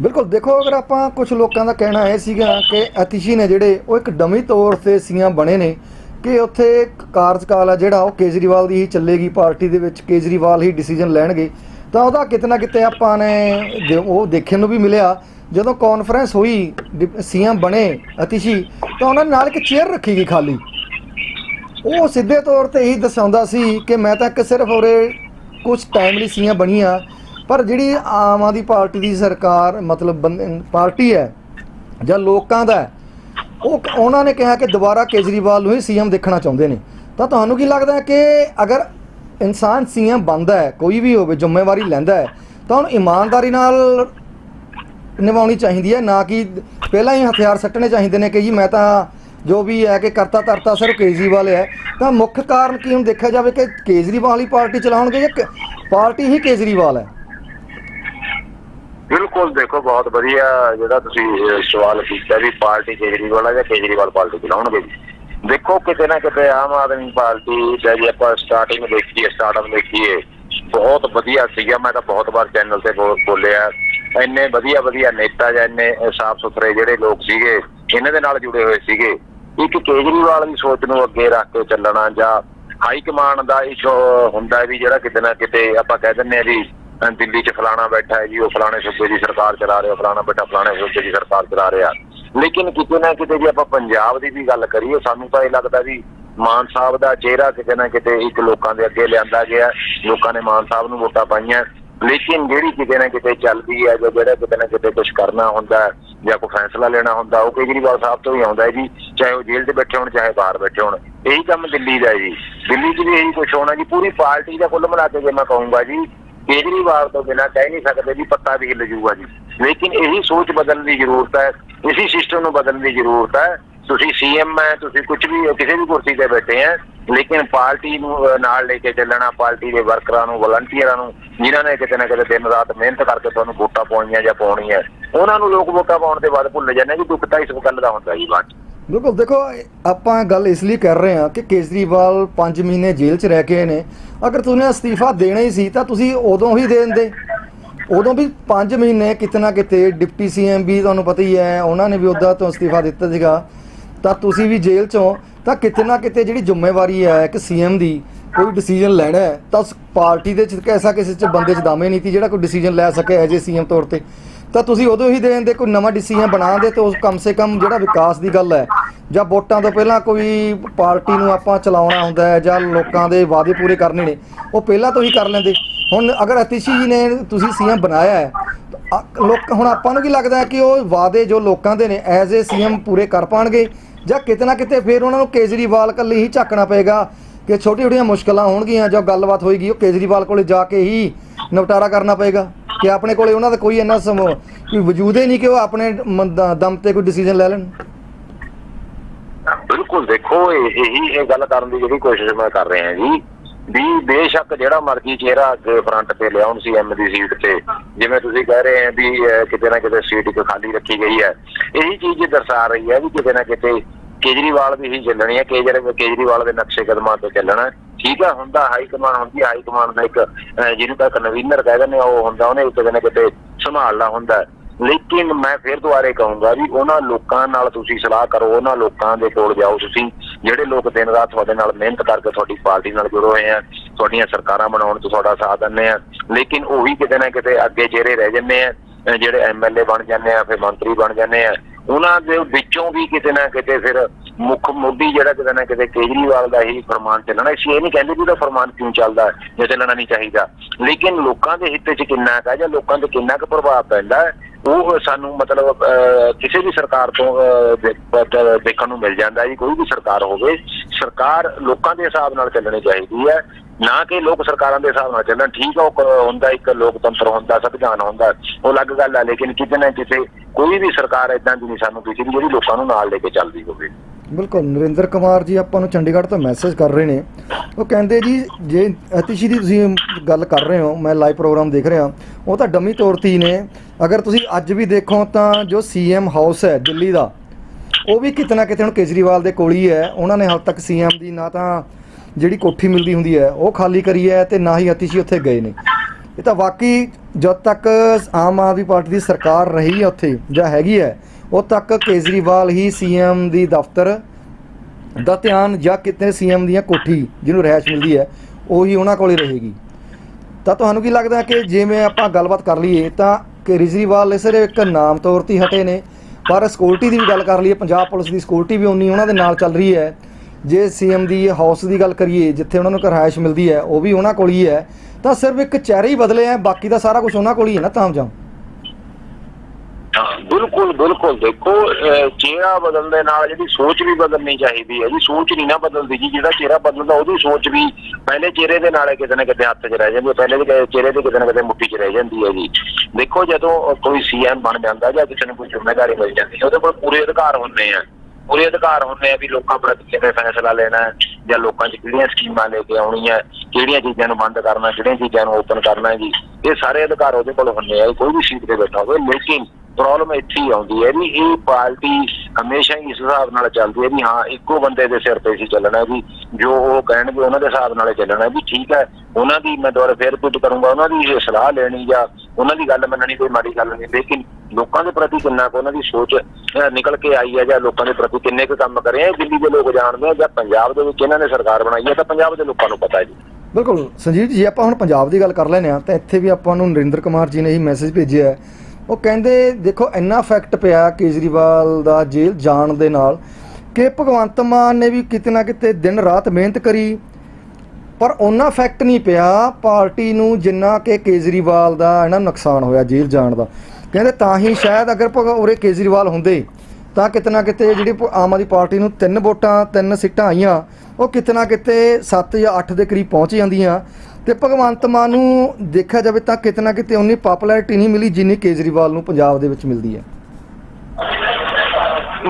ਬਿਲਕੁਲ, ਦੇਖੋ, ਅਗਰ ਆਪਾਂ ਕੁਝ ਲੋਕਾਂ ਦਾ ਕਹਿਣਾ ਇਹ ਸੀਗਾ ਕਿ ਅਤਿਸ਼ੀ ਨੇ ਜਿਹੜੇ, ਉਹ ਇੱਕ ਡਮੀ ਤੌਰ ਤੇ ਸੀਐਮ ਬਣੇ ਨੇ ਕਿ ਉੱਥੇ ਕਾਰਜਕਾਲ ਆ ਜਿਹੜਾ ਉਹ ਕੇਜਰੀਵਾਲ ਦੀ ਹੀ ਚੱਲੇਗੀ, ਪਾਰਟੀ ਦੇ ਵਿੱਚ ਕੇਜਰੀਵਾਲ ਹੀ ਡਿਸੀਜਨ ਲੈਣਗੇ। ਤਾਂ ਉਹਦਾ ਕਿਤੇ ਨਾ ਕਿਤੇ ਆਪਾਂ ਨੇ ਉਹ ਦੇਖਣ ਨੂੰ ਵੀ ਮਿਲਿਆ, ਜਦੋਂ ਕਾਨਫਰੰਸ ਹੋਈ ਸੀਐਮ ਬਣੇ ਅਤੀਸ਼ੀ, ਤਾਂ ਉਹਨਾਂ ਨੇ ਨਾਲ ਇੱਕ ਚੇਅਰ ਰੱਖੀ ਗਈ ਖਾਲੀ। ਉਹ ਸਿੱਧੇ ਤੌਰ ਤੇ ਹੀ ਦਰਸਾਉਂਦਾ ਸੀ ਕਿ ਮੈਂ ਤਾਂ ਇੱਕ ਸਿਰਫ ਉਰੇ ਕੁਝ ਟਾਈਮ ਲਈ ਬਣੀ ਆ ਪਰ ਜਿਹੜੀ ਆਮ ਆਦਮੀ ਪਾਰਟੀ ਦੀ ਸਰਕਾਰ, ਮਤਲਬ ਬੰਦ- ਪਾਰਟੀ ਹੈ ਜਾਂ ਲੋਕਾਂ ਦਾ ਉਹ ਉਹਨਾਂ ਨੇ ਕਿਹਾ ਕਿ ਦੁਬਾਰਾ ਕੇਜਰੀਵਾਲ ਨੂੰ ਹੀ ਸੀਐਮ ਦੇਖਣਾ ਚਾਹੁੰਦੇ ਨੇ। ਤਾਂ ਤੁਹਾਨੂੰ ਕੀ ਲੱਗਦਾ ਹੈ ਕਿ ਅਗਰ ਇਨਸਾਨ ਸੀਐਮ ਬਣਦਾ ਹੈ, ਕੋਈ ਵੀ ਹੋਵੇ, ਜ਼ਿੰਮੇਵਾਰੀ ਲੈਂਦਾ ਹੈ, ਤਾਂ ਉਹਨੂੰ ਇਮਾਨਦਾਰੀ ਨਾਲ ਨਿਭਾਉਣੀ ਚਾਹੀਦੀ ਹੈ, ਨਾ ਕਿ ਪਹਿਲਾਂ ਹੀ ਹਥਿਆਰ ਸੱਟਣੇ ਚਾਹੀਦੇ ਨੇ ਕਿ ਜੀ ਮੈਂ ਤਾਂ ਜੋ ਵੀ ਹੈ ਕਿ ਕਰਤਾ ਧਰਤਾ ਸਿਰਫ ਕੇਜਰੀਵਾਲ ਹੈ। ਤਾਂ ਮੁੱਖ ਕਾਰਨ ਕੀ ਹੁਣ ਦੇਖਿਆ ਜਾਵੇ ਕਿ ਕੇਜਰੀਵਾਲ ਹੀ ਪਾਰਟੀ ਚਲਾਉਣਗੇ ਜਾਂ ਪਾਰਟੀ ਹੀ ਕੇਜਰੀਵਾਲ ਹੈ? ਬਿਲਕੁਲ ਦੇਖੋ, ਬਹੁਤ ਵਧੀਆ ਜਿਹੜਾ ਤੁਸੀਂ ਸਵਾਲ ਕੀਤਾ ਵੀ ਪਾਰਟੀ ਕੇਜਰੀਵਾਲ ਹੈ ਜਾਂ ਕੇਜਰੀਵਾਲ ਪਾਰਟੀ ਚਲਾਉਣਗੇ ਜੀ। ਦੇਖੋ, ਕਿਤੇ ਨਾ ਕਿਤੇ ਆਮ ਆਦਮੀ ਪਾਰਟੀ ਦਾ ਜੇ ਆਪਾਂ ਸਟਾਰਟਿੰਗ ਦੇਖੀਏ ਸਟਾਰਟਅਪ ਦੇਖੀਏ, ਬਹੁਤ ਵਧੀਆ ਸੀਗਾ। ਮੈਂ ਤਾਂ ਬਹੁਤ ਵਾਰ ਚੈਨਲ ਤੇ ਬੋ- ਬੋਲਿਆ, ਇੰਨੇ ਵਧੀਆ ਵਧੀਆ ਨੇਤਾ ਜਾਂ ਇੰਨੇ ਸਾਫ਼ ਸੁਥਰੇ ਜਿਹੜੇ ਲੋਕ ਸੀਗੇ, ਇਹਨਾਂ ਦੇ ਨਾਲ ਜੁੜੇ ਹੋਏ ਸੀਗੇ। ਇੱਕ ਕੇਜਰੀਵਾਲ ਦੀ ਸੋਚ ਨੂੰ ਅੱਗੇ ਰੱਖ ਕੇ ਚੱਲਣਾ ਜਾਂ ਹਾਈ ਕਮਾਂਡ ਦਾ ਇੱਕ ਹੁੰਦਾ ਵੀ ਜਿਹੜਾ ਕਿਤੇ ਨਾ ਕਿਤੇ ਆਪਾਂ ਕਹਿ ਦਿੰਦੇ ਆ ਵੀ ਦਿੱਲੀ 'ਚ ਫਲਾਣਾ ਬੈਠਾ ਹੈ ਜੀ, ਉਹ ਫਲਾਣੇ ਸੂਬੇ ਦੀ ਸਰਕਾਰ ਚਲਾ ਰਿਹਾ ਫਲਾਣਾ ਬੈਠਾ ਫਲਾਣੇ ਸੂਬੇ ਦੀ ਸਰਕਾਰ ਚਲਾ ਰਿਹਾ। ਲੇਕਿਨ ਕਿਤੇ ਨਾ ਕਿਤੇ ਜੇ ਆਪਾਂ ਪੰਜਾਬ ਦੀ ਵੀ ਗੱਲ ਕਰੀਏ, ਸਾਨੂੰ ਤਾਂ ਇਹ ਲੱਗਦਾ ਵੀ ਮਾਨ ਸਾਹਿਬ ਦਾ ਚਿਹਰਾ ਕਿਤੇ ਨਾ ਕਿਤੇ ਇੱਕ ਲੋਕਾਂ ਦੇ ਅੱਗੇ ਲਿਆਂਦਾ ਗਿਆ ਲੋਕਾਂ ਨੇ ਮਾਨ ਸਾਹਿਬ ਨੂੰ ਵੋਟਾਂ ਪਾਈਆਂ ਲੇਕਿਨ ਜਿਹੜੀ ਕਿਤੇ ਨਾ ਕਿਤੇ ਚੱਲਦੀ ਹੈ, ਜਾਂ ਜਿਹੜਾ ਕਿਤੇ ਨਾ ਕਿਤੇ ਕੁਝ ਕਰਨਾ ਹੁੰਦਾ ਜਾਂ ਕੋਈ ਫੈਸਲਾ ਲੈਣਾ ਹੁੰਦਾ, ਉਹ ਕੇਜਰੀਵਾਲ ਸਾਹਿਬ ਤੋਂ ਹੀ ਆਉਂਦਾ ਹੈ ਜੀ, ਚਾਹੇ ਉਹ ਜੇਲ੍ਹ 'ਚ ਬੈਠੇ ਹੋਣ, ਚਾਹੇ ਬਾਹਰ ਬੈਠੇ ਹੋਣ। ਇਹੀ ਕੰਮ ਦਿੱਲੀ ਦਾ ਜੀ। ਦਿੱਲੀ 'ਚ ਵੀ ਇਹੀ ਕੁਝ ਹੋਣਾ ਜੀ, ਪੂਰੀ ਪਾਰਟੀ ਦਾ ਕੁੱਲ ਮਿਲਾ ਕੇ ਜੇ ਮੈਂ ਕਹੂੰਗਾ ਜੀ ਕੇਜਰੀਵਾਲ ਤੋਂ ਬਿਨਾਂ ਕਹਿ ਨਹੀਂ ਸਕਦੇ ਵੀ ਪੱਤਾ ਵੀ ਹਿੱਲ ਜੂਗਾ ਜੀ। ਲੇਕਿਨ ਇਹੀ ਸੋਚ ਬਦਲਣ ਦੀ ਜ਼ਰੂਰਤ ਹੈ, ਇਸੇ ਸਿਸਟਮ ਨੂੰ ਬਦਲਣ ਦੀ ਜ਼ਰੂਰਤ ਹੈ। ਤੁਸੀਂ ਸੀਐਮ ਹੈ, ਤੁਸੀਂ ਕੁਝ ਵੀ, ਕਿਸੇ ਵੀ ਕੁਰਸੀ ਤੇ ਬੈਠੇ ਹੈ, ਲੇਕਿਨ ਪਾਰਟੀ ਨੂੰ ਨਾਲ ਲੈ ਕੇ ਚੱਲਣਾ, ਪਾਰਟੀ ਦੇ ਵਰਕਰਾਂ ਨੂੰ ਵਲੰਟੀਅਰਾਂ ਨੂੰ, ਜਿਨ੍ਹਾਂ ਨੇ ਕਿਤੇ ਨਾ ਕਿਤੇ ਦਿਨ ਰਾਤ ਮਿਹਨਤ ਕਰਕੇ ਤੁਹਾਨੂੰ ਵੋਟਾਂ ਪਾਉਣੀਆਂ ਜਾਂ ਪਾਉਣੀਆਂ, ਉਹਨਾਂ ਨੂੰ ਲੋਕ ਵੋਟਾਂ ਪਾਉਣ ਦੇ ਬਾਅਦ ਭੁੱਲ ਜਾਂਦੇ ਜੀ ਦੁੱਖ ਤਾਂ ਇਸ ਗੱਲ ਦਾ ਹੁੰਦਾ ਜੀ ਬਾਅਦ ਬਿਲਕੁਲ, ਦੇਖੋ, ਆਪਾਂ ਗੱਲ ਇਸ ਲਈ ਕਰ ਰਹੇ ਹਾਂ ਕਿ ਕੇਜਰੀਵਾਲ 5 ਮਹੀਨੇ ਜੇਲ੍ਹ 'ਚ ਰਹਿ ਕੇ ਆਏ ਨੇ। ਅਗਰ ਤੁਸੀਂ ਅਸਤੀਫਾ ਦੇਣਾ ਹੀ ਸੀ, ਤਾਂ ਤੁਸੀਂ ਉਦੋਂ ਹੀ ਦੇ ਦਿੰਦੇ। ਉਦੋਂ ਵੀ 5 ਮਹੀਨੇ ਕਿਤਨਾ ਕਿਤੇ ਡਿਪਟੀ ਸੀਐਮ ਵੀ ਤੁਹਾਨੂੰ ਪਤਾ ਹੀ ਹੈ, ਉਹਨਾਂ ਨੇ ਵੀ ਉਹਦਾ ਤੋਂ ਅਸਤੀਫਾ ਦਿੱਤਾ ਸੀਗਾ। ਤਾਂ ਤੁਸੀਂ ਵੀ ਜੇਲ੍ਹ 'ਚੋਂ, ਤਾਂ ਕਿਤਨਾ ਕਿਤੇ ਜਿਹੜੀ ਜ਼ਿੰਮੇਵਾਰੀ ਹੈ ਇੱਕ ਸੀਐਮ ਦੀ, ਕੋਈ ਡਿਸੀਜਨ ਲੈਣਾ ਹੈ, ਤਾਂ ਉਸ ਪਾਰਟੀ ਦੇ ਚ ਐਸਾ ਕਿਸੇ ਚ ਬੰਦੇ ਚ ਦਾਮੇ ਨਹੀਂ ਸੀ ਜਿਹੜਾ ਕੋਈ ਡਿਸੀਜਨ ਲੈ ਸਕੇ ਐਜ ਏ ਸੀਐਮ ਤੌਰ ਤੇ। ਤਾਂ ਤੁਸੀਂ ਉਦੋਂ ਹੀ ਦੇਣ ਦੇ ਕੋਈ ਨਵਾਂ ਡਿਸੀਜਨ ਬਣਾ ਦੇ ਤੇ ਉਸ ਕਮ ਸੇ ਕਮ ਜਿਹੜਾ ਵਿਕਾਸ ਦੀ ਗੱਲ ਹੈ, ਜਾਂ ਵੋਟਾਂ ਤੋਂ ਪਹਿਲਾਂ ਕੋਈ ਪਾਰਟੀ ਨੂੰ ਆਪਾਂ ਚਲਾਉਣਾ ਹੁੰਦਾ ਹੈ, ਜਾਂ ਲੋਕਾਂ ਦੇ ਵਾਅਦੇ ਪੂਰੇ ਕਰਨੇ ਨੇ, ਉਹ ਪਹਿਲਾਂ ਤੋਂ ਹੀ ਕਰ ਲੈਂਦੇ। ਹੁਣ ਅਗਰ ਅਤੀਸ਼ੀ ਜੀ ਨੇ ਤੁਸੀਂ ਸੀਐਮ ਬਣਾਇਆ ਹੈ ਲੋਕ, ਹੁਣ ਆਪਾਂ ਨੂੰ ਕੀ ਲੱਗਦਾ ਹੈ ਕਿ ਉਹ ਵਾਅਦੇ ਜੋ ਲੋਕਾਂ ਦੇ ਨੇ ਐਜ਼ ਏ ਸੀਐਮ ਪੂਰੇ ਕਰ ਪਾਣਗੇ, ਜਾਂ ਕਿਤੇ ਨਾ ਕਿਤੇ ਫਿਰ ਉਹਨਾਂ ਨੂੰ ਕੇਜਰੀਵਾਲ ਕੱਲੇ ਹੀ ਝਾਕਣਾ ਪਏਗਾ ਕਿ ਛੋਟੀ ਛੋਟੀਆਂ ਮੁਸ਼ਕਲਾਂ ਹੋਣਗੀਆਂ, ਜੋ ਗੱਲਬਾਤ ਹੋਏਗੀ, ਉਹ ਕੇਜਰੀਵਾਲ ਕੋਲੇ ਜਾ ਕੇ ਹੀ ਨਿਪਟਾਰਾ ਕਰਨਾ ਪਏਗਾ। ਕਿ ਆਪਣੇ ਕੋਲੇ ਉਹਨਾਂ ਦਾ ਕੋਈ ਇੰਨਾ ਸਮ ਕੋਈ ਵਜੂਦ ਹੀ ਨਹੀਂ ਕਿ ਉਹ ਆਪਣੇ ਮ- ਦ- ਦਮ ਤੇ ਕੋਈ ਡਿਸੀਜਨ ਲੈ ਲੈਣ ਬਿਲਕੁਲ ਦੇਖੋ ਇਹ- ਇਹੀ ਇਹ ਗੱਲ ਕਰਨ ਦੀ ਜਿਹੜੀ ਕੋਸ਼ਿਸ਼ ਮੈਂ ਕਰ ਰਿਹਾ ਜੀ ਵੀ ਬੇਸ਼ੱਕ ਜਿਹੜਾ ਮਰਜ਼ੀ ਚਿਹਰਾ ਅੱਗੇ ਫਰੰਟ ਤੇ ਲਿਆਉਣ ਸੀ ਐਮ ਦੀ ਸੀਟ ਤੇ ਜਿਵੇਂ ਤੁਸੀਂ ਕਹਿ ਰਹੇ ਆ ਵੀ ਅਹ, ਕਿਤੇ ਨਾ ਕਿਤੇ ਸੀਟ ਇੱਕ ਖਾਲੀ ਰੱਖੀ ਗਈ ਹੈ ਇਹੀ ਚੀਜ਼ ਦਰਸਾ ਰਹੀ ਹੈ ਵੀ ਕਿਤੇ ਨਾ ਕਿਤੇ ਕੇਜਰੀਵਾਲ ਵੀ ਹੀ ਚੱਲਣੀ ਹੈ ਕੇਜਰੀ ਕੇਜਰੀਵਾਲ ਦੇ ਨਕਸ਼ੇ ਕਦਮਾਂ ਤੇ ਚੱਲਣਾ ਹੈ। ਠੀਕ ਆ ਹੁੰਦਾ ਹਾਈ ਕਮਾਂਡ ਹੁੰਦੀ ਹੈ, ਹਾਈ ਕਮਾਂਡ ਦਾ ਇੱਕ ਜਿਹਨੂੰ ਤਾਂ ਕਨਵੀਨਰ ਕਹਿ ਦਿੰਦੇ ਆ, ਉਹ ਹੁੰਦਾ ਉਹਨੇ ਕਿਤੇ ਨਾ ਕਿਤੇ ਸੰਭਾਲਣਾ ਹੁੰਦਾ। ਲੇਕਿਨ ਮੈਂ ਫਿਰ ਦੁਬਾਰੇ ਕਹੂੰਗਾ ਵੀ ਉਹਨਾਂ ਲੋਕਾਂ ਨਾਲ ਤੁਸੀਂ ਸਲਾਹ ਕਰੋ ਉਹਨਾਂ ਲੋਕਾਂ ਦੇ ਕੋਲ ਜਾਓ ਤੁਸੀਂ ਜਿਹੜੇ ਲੋਕ ਦਿਨ ਰਾਤ ਤੁਹਾਡੇ ਨਾਲ ਮਿਹਨਤ ਕਰਕੇ ਤੁਹਾਡੀ ਪਾਰਟੀ ਨਾਲ ਜੁੜੇ ਹੋਏ ਆ ਤੁਹਾਡੀਆਂ ਸਰਕਾਰਾਂ ਬਣਾਉਣ 'ਚ ਤੁਹਾਡਾ ਸਾਥ ਦਿੰਦੇ ਆ ਲੇਕਿਨ ਉਹੀ ਕਿਤੇ ਨਾ ਕਿਤੇ ਅੱਗੇ ਜਿਹੜੇ ਰਹਿ ਜਾਂਦੇ ਆ ਅਹ ਜਿਹੜੇ ਐਮਐਲਏ ਬਣ ਜਾਂਦੇ ਆ ਫਿਰ ਮੰਤਰੀ ਬਣ ਜਾਂਦੇ ਆ ਉਹਨਾਂ ਦੇ ਵਿੱਚੋਂ ਵੀ ਕਿਤੇ ਨਾ ਕਿਤੇ ਫਿਰ ਮੁੱਖ ਮੋਢੀ ਜਿਹੜਾ ਕਿਤੇ ਨਾ ਕਿਤੇ ਕੇਜਰੀਵਾਲ ਦਾ ਹੀ ਫਰਮਾਨ ਚੱਲਣਾ। ਅਸੀਂ ਇਹ ਨਹੀਂ ਕਹਿੰਦੇ ਵੀ ਉਹਦਾ ਫਰਮਾਨ ਕਿਉਂ ਚੱਲਦਾ ਹੈ, ਚੱਲਣਾ ਨਹੀਂ ਚਾਹੀਦਾ। ਲੇਕਿਨ ਲੋਕਾਂ ਦੇ ਹਿੱਤ 'ਚ ਕਿੰਨਾ ਹੈ ਜਾਂ ਲੋਕਾਂ ਤੇ ਕਿੰਨਾ ਕੁ ਪ੍ਰਭਾਵ ਪੈਂਦਾ ਉਹ ਸਾਨੂੰ ਮਤਲਬ ਅਹ, ਕਿਸੇ ਵੀ ਸਰਕਾਰ ਤੋਂ ਅਹ, ਦੇਖਣ ਨੂੰ ਮਿਲ ਜਾਂਦਾ ਜੀ। ਕੋਈ ਵੀ ਸਰਕਾਰ ਹੋਵੇ ਸਰਕਾਰ ਲੋਕਾਂ ਦੇ ਹਿਸਾਬ ਨਾਲ ਚੱਲਣੀ ਚਾਹੀਦੀ ਹੈ। ਨਾ ਕਿ ਲੋਕ ਸਰਕਾਰਾਂ ਦੇ ਹਿਸਾਬ ਨਾਲ ਚੱਲਣ। ਠੀਕ ਆ ਉਹ ਹੁੰਦਾ ਇੱਕ ਲੋਕਤੰਤਰ ਹੁੰਦਾ ਸੰਵਿਧਾਨ ਹੁੰਦਾ। ਉਹ ਅਲੱਗ ਗੱਲ ਹੈ ਲੇਕਿਨ ਕਿਤੇ ਨਾ ਕਿਤੇ ਕੋਈ ਵੀ ਸਰਕਾਰ ਇਦਾਂ ਦੀ ਨਹੀਂ ਸਾਨੂੰ ਦਿਖੀ ਜਿਹੜੀ ਲੋਕਾਂ ਨੂੰ ਨਾਲ ਲੈ ਕੇ ਚੱਲਦੀ ਹੋਵੇ। ਬਿਲਕੁਲ, ਨਰਿੰਦਰ ਕੁਮਾਰ ਜੀ, ਆਪਾਂ ਨੂੰ ਚੰਡੀਗੜ੍ਹ ਤੋਂ ਮੈਸੇਜ ਕਰ ਰਹੇ ਨੇ। ਉਹ ਕਹਿੰਦੇ ਜੀ, ਜੇ ਅਤੀਸ਼ੀ ਦੀ ਤੁਸੀਂ ਗੱਲ ਕਰ ਰਹੇ ਹੋ, ਮੈਂ ਲਾਈਵ ਪ੍ਰੋਗਰਾਮ ਦੇਖ ਰਿਹਾ। ਉਹ ਤਾਂ ਡਮੀ ਤੌਰ ਤੇ ਨੇ। ਅਗਰ ਤੁਸੀਂ ਅੱਜ ਵੀ ਦੇਖੋ ਤਾਂ ਜੋ ਸੀਐਮ ਹਾਊਸ ਹੈ ਦਿੱਲੀ ਦਾ, ਉਹ ਵੀ ਕਿਤੇ ਨਾ ਕਿਤੇ ਹੁਣ ਕੇਜਰੀਵਾਲ ਦੇ ਕੋਲ ਹੀ ਹੈ। ਉਹਨਾਂ ਨੇ ਹਾਲ ਤੱਕ ਸੀਐਮ ਦੀ ਨਾ ਤਾਂ ਜਿਹੜੀ ਕੋਠੀ ਮਿਲਦੀ ਹੁੰਦੀ ਹੈ, ਉਹ ਖਾਲੀ ਕਰੀ ਹੈ ਤੇ ਨਾ ਹੀ ਅਤੀਸ਼ੀ ਉੱਥੇ ਗਏ ਨੇ। ਇਹ ਤਾਂ ਵਾਕਈ ਜਦ ਤੱਕ ਆਮ ਆਦਮੀ ਪਾਰਟੀ ਦੀ ਸਰਕਾਰ ਰਹੀ ਹੈ ਉੱਥੇ, ਜਾਂ ਹੈਗੀ ਹੈ, ਉਹ ਤੱਕ ਕੇਜਰੀਵਾਲ ਹੀ ਸੀਐਮ ਦੀ ਦਫ਼ਤਰ ਦਾ ਧਿਆਨ ਜਾਂ ਕਿਤੇ ਸੀਐਮ ਦੀਆਂ ਕੋਠੀ ਜਿਹਨੂੰ ਰਹਿائش ਮਿਲਦੀ ਹੈ, ਉਹੀ ਉਹਨਾਂ ਕੋਲ ਹੀ ਰਹੇਗੀ। ਤਾਂ ਤੁਹਾਨੂੰ ਕੀ ਲੱਗਦਾ ਕਿ ਜਿਵੇਂ ਆਪਾਂ ਗੱਲਬਾਤ ਕਰ ਲਈਏ, ਤਾਂ ਕੇਜਰੀਵਾਲ ਸਿਰਫ ਇੱਕ ਨਾਮ ਤੌਰ ਤੇ ਹਟੇ ਨੇ, ਪਰ ਸਕਿਉਰਟੀ ਦੀ ਵੀ ਗੱਲ ਕਰ ਲਈਏ, ਪੰਜਾਬ ਪੁਲਿਸ ਦੀ ਸਕਿਉਰਟੀ ਵੀ ਉਨੀ ਉਹਨਾਂ ਦੇ ਨਾਲ ਚੱਲ ਰਹੀ ਹੈ। ਜੇ ਸੀਐਮ ਦੀ ਹਾਊਸ ਦੀ ਗੱਲ ਕਰੀਏ, ਜਿੱਥੇ ਉਹਨਾਂ ਨੂੰ ਰਿਹਾਇਸ਼ ਮਿਲਦੀ ਹੈ, ਉਹ ਵੀ ਉਹਨਾਂ ਕੋਲ ਹੀ ਹੈ, ਤਾਂ ਸਿਰਫ ਇੱਕ ਚਿਹਰੇ ਹੀ ਬਦਲੇ ਹੈ, ਬਾਕੀ ਦਾ ਸਾਰਾ ਕੁਝ ਉਹਨਾਂ ਕੋਲ ਹੀ ਹੈ ਨਾ ਤਾਮਜਾਮ ਬਿਲਕੁਲ ਬਿਲਕੁਲ, ਦੇਖੋ ਚਿਹਰਾ ਬਦਲਣ ਦੇ ਨਾਲ ਜਿਹੜੀ ਸੋਚ ਵੀ ਬਦਲਣੀ ਚਾਹੀਦੀ ਹੈ ਜੀ, ਸੋਚ ਨਹੀਂ ਨਾ ਬਦਲਦੀ ਜੀ, ਜਿਹੜਾ ਚਿਹਰਾ ਬਦਲਦਾ ਉਹਦੀ ਸੋਚ ਵੀ ਪਹਿਲੇ ਚਿਹਰੇ ਦੇ ਨਾਲੇ ਕਿਤੇ ਨਾ ਕਿਤੇ ਹੱਥ 'ਚ ਰਹਿ ਜਾਂਦੀ ਹੈ, ਪਹਿਲੇ ਦੇ ਚਿਹਰੇ ਦੇ ਕਿਤੇ ਨਾ ਕਿਤੇ ਮੁੱਠੀ 'ਚ ਰਹਿ ਜਾਂਦੀ ਹੈ ਜੀ। ਦੇਖੋ, ਜਦੋਂ ਕੋਈ ਸੀਐਮ ਬਣ ਜਾਂਦਾ ਜਾਂ ਕਿਸੇ ਨੂੰ ਕੋਈ ਜ਼ਿੰਮੇਵਾਰੀ ਮਿਲ ਜਾਂਦੀ ਹੈ, ਉਹਦੇ ਕੋਲ ਪੂਰੇ ਅਧਿਕਾਰ ਹੁੰਦੇ ਆ। ਪੂਰੇ ਅਧਿਕਾਰ ਹੁੰਦੇ ਆ ਵੀ ਲੋਕਾਂ ਪ੍ਰਤੀ ਕਿਵੇਂ ਫੈਸਲਾ ਲੈਣਾ ਜਾਂ ਲੋਕਾਂ 'ਚ ਕਿਹੜੀਆਂ ਸਕੀਮਾਂ ਲੈ ਕੇ ਆਉਣੀਆਂ, ਕਿਹੜੀਆਂ ਚੀਜ਼ਾਂ ਨੂੰ ਬੰਦ ਕਰਨਾ, ਕਿਹੜੀਆਂ ਚੀਜ਼ਾਂ ਨੂੰ ਓਪਨ ਕਰਨਾ ਜੀ। ਇਹ ਸਾਰੇ ਅਧਿਕਾਰ ਉਹਦੇ ਕੋਲ ਹੁੰਦੇ ਆ ਕੋਈ ਵੀ ਸੀਟ ਤੇ ਬੈਠਾ ਹੋਵੇ, ਲੇਕਿਨ ਪ੍ਰੋਬਲਮ ਇੱਥੇ ਹੀ ਆਉਂਦੀ ਹੈ ਵੀ ਇਹ ਪਾਰਟੀ ਹਮੇਸ਼ਾ ਹੀ ਇਸ ਹਿਸਾਬ ਨਾਲ ਚੱਲਦੀ ਹੈ ਵੀ ਹਾਂ, ਇੱਕੋ ਬੰਦੇ ਦੇ ਸਿਰ ਤੇ ਹੀ ਚੱਲਣਾ ਵੀ ਜੋ ਉਹ ਕਹਿਣਗੇ ਉਹਨਾਂ ਦੇ ਹਿਸਾਬ ਨਾਲ ਚੱਲਣਾ ਵੀ ਠੀਕ ਹੈ, ਉਹਨਾਂ ਦੀ ਮੈਂ ਦੁਬਾਰਾ ਫੇਰ ਰਿਪੀਟ ਕਰੂੰਗਾ, ਉਹਨਾਂ ਦੀ ਇਹ ਸਲਾਹ ਲੈਣੀ ਜਾਂ ਉਹਨਾਂ ਦੀ ਗੱਲ ਮੰਨਣੀ ਕੋਈ ਮਾੜੀ ਗੱਲ ਨਹੀਂ, ਲੇਕਿਨ ਲੋਕਾਂ ਦੇ ਪ੍ਰਤੀ ਕਿੰਨਾ ਕੁ ਉਹਨਾਂ ਦੀ ਸੋਚ ਨਿਕਲ ਕੇ ਆਈ ਹੈ ਜਾਂ ਲੋਕਾਂ ਦੇ ਪ੍ਰਤੀ ਕਿੰਨੇ ਕੁ ਕੰਮ ਕਰੇ ਆ ਦਿੱਲੀ ਦੇ ਲੋਕ ਜਾਣਦੇ ਆ ਜਾਂ ਪੰਜਾਬ ਦੇ ਵਿੱਚ ਇਹਨਾਂ ਨੇ ਸਰਕਾਰ ਬਣਾਈ ਹੈ, ਤਾਂ ਪੰਜਾਬ ਦੇ ਲੋਕਾਂ ਨੂੰ ਪਤਾ ਹੈ ਜੀ। ਬਿਲਕੁਲ। ਸੰਜੀਵ ਜੀ ਆਪਾਂ ਹੁਣ ਪੰਜਾਬ ਦੀ ਗੱਲ ਕਰ ਲੈਨੇ ਆ ਤਾਂ ਇੱਥੇ ਵੀ ਆਪਾਂ ਨੂੰ ਨਰਿੰਦਰ ਕੁਮਾਰ ਜੀ ਨੇ ਹੀ ਮੈਸੇਜ ਭੇਜਿਆ ਹੈ। ਉਹ ਕਹਿੰਦੇ, ਦੇਖੋ, ਇੰਨਾ ਫੈਕਟ ਪਿਆ ਕੇਜਰੀਵਾਲ ਦਾ ਜੇਲ੍ਹ ਜਾਣ ਦੇ ਨਾਲ ਕਿ ਭਗਵੰਤ ਮਾਨ ਨੇ ਵੀ ਕਿਤੇ ਨਾ ਕਿਤੇ ਦਿਨ ਰਾਤ ਮਿਹਨਤ ਕਰੀ, ਪਰ ਉਹਨਾਂ ਫੈਕਟ ਨਹੀਂ ਪਿਆ ਪਾਰਟੀ ਨੂੰ ਜਿੰਨਾ ਕਿ ਕੇਜਰੀਵਾਲ ਦਾ ਇਹਨਾਂ ਨੁਕਸਾਨ ਹੋਇਆ ਜੇਲ੍ਹ ਜਾਣ ਦਾ। ਕਹਿੰਦੇ ਤਾਂ ਹੀ ਸ਼ਾਇਦ ਅਗਰ ਭਗ- ਉਰੇ ਕੇਜਰੀਵਾਲ ਹੁੰਦੇ, ਤਾਂ ਕਿਤੇ ਕਿਤੇ ਜਿਹੜੀ ਆਮ ਆਦਮੀ ਪਾਰਟੀ ਨੂੰ ਤਿੰਨ ਵੋਟਾਂ, ਤਿੰਨ ਸੀਟਾਂ ਆਈਆਂ, ਉਹ ਕਿਤੇ ਕਿਤੇ 7 ਜਾਂ 8 ਦੇ ਕਰੀਬ ਪਹੁੰਚ ਜਾਂਦੀਆਂ। ਤੇ ਭਗਵੰਤ ਮਾਨ ਨੂੰ ਦੇਖਿਆ ਜਾਵੇ ਤਾਂ ਕਿਤੇ ਕਿਤੇ ਉਨੀ ਪਪੂਲੈਰਿਟੀ ਨਹੀਂ ਮਿਲੀ ਜਿੰਨੀ ਕੇਜਰੀਵਾਲ ਨੂੰ ਪੰਜਾਬ ਦੇ ਵਿੱਚ ਮਿਲਦੀ ਹੈ।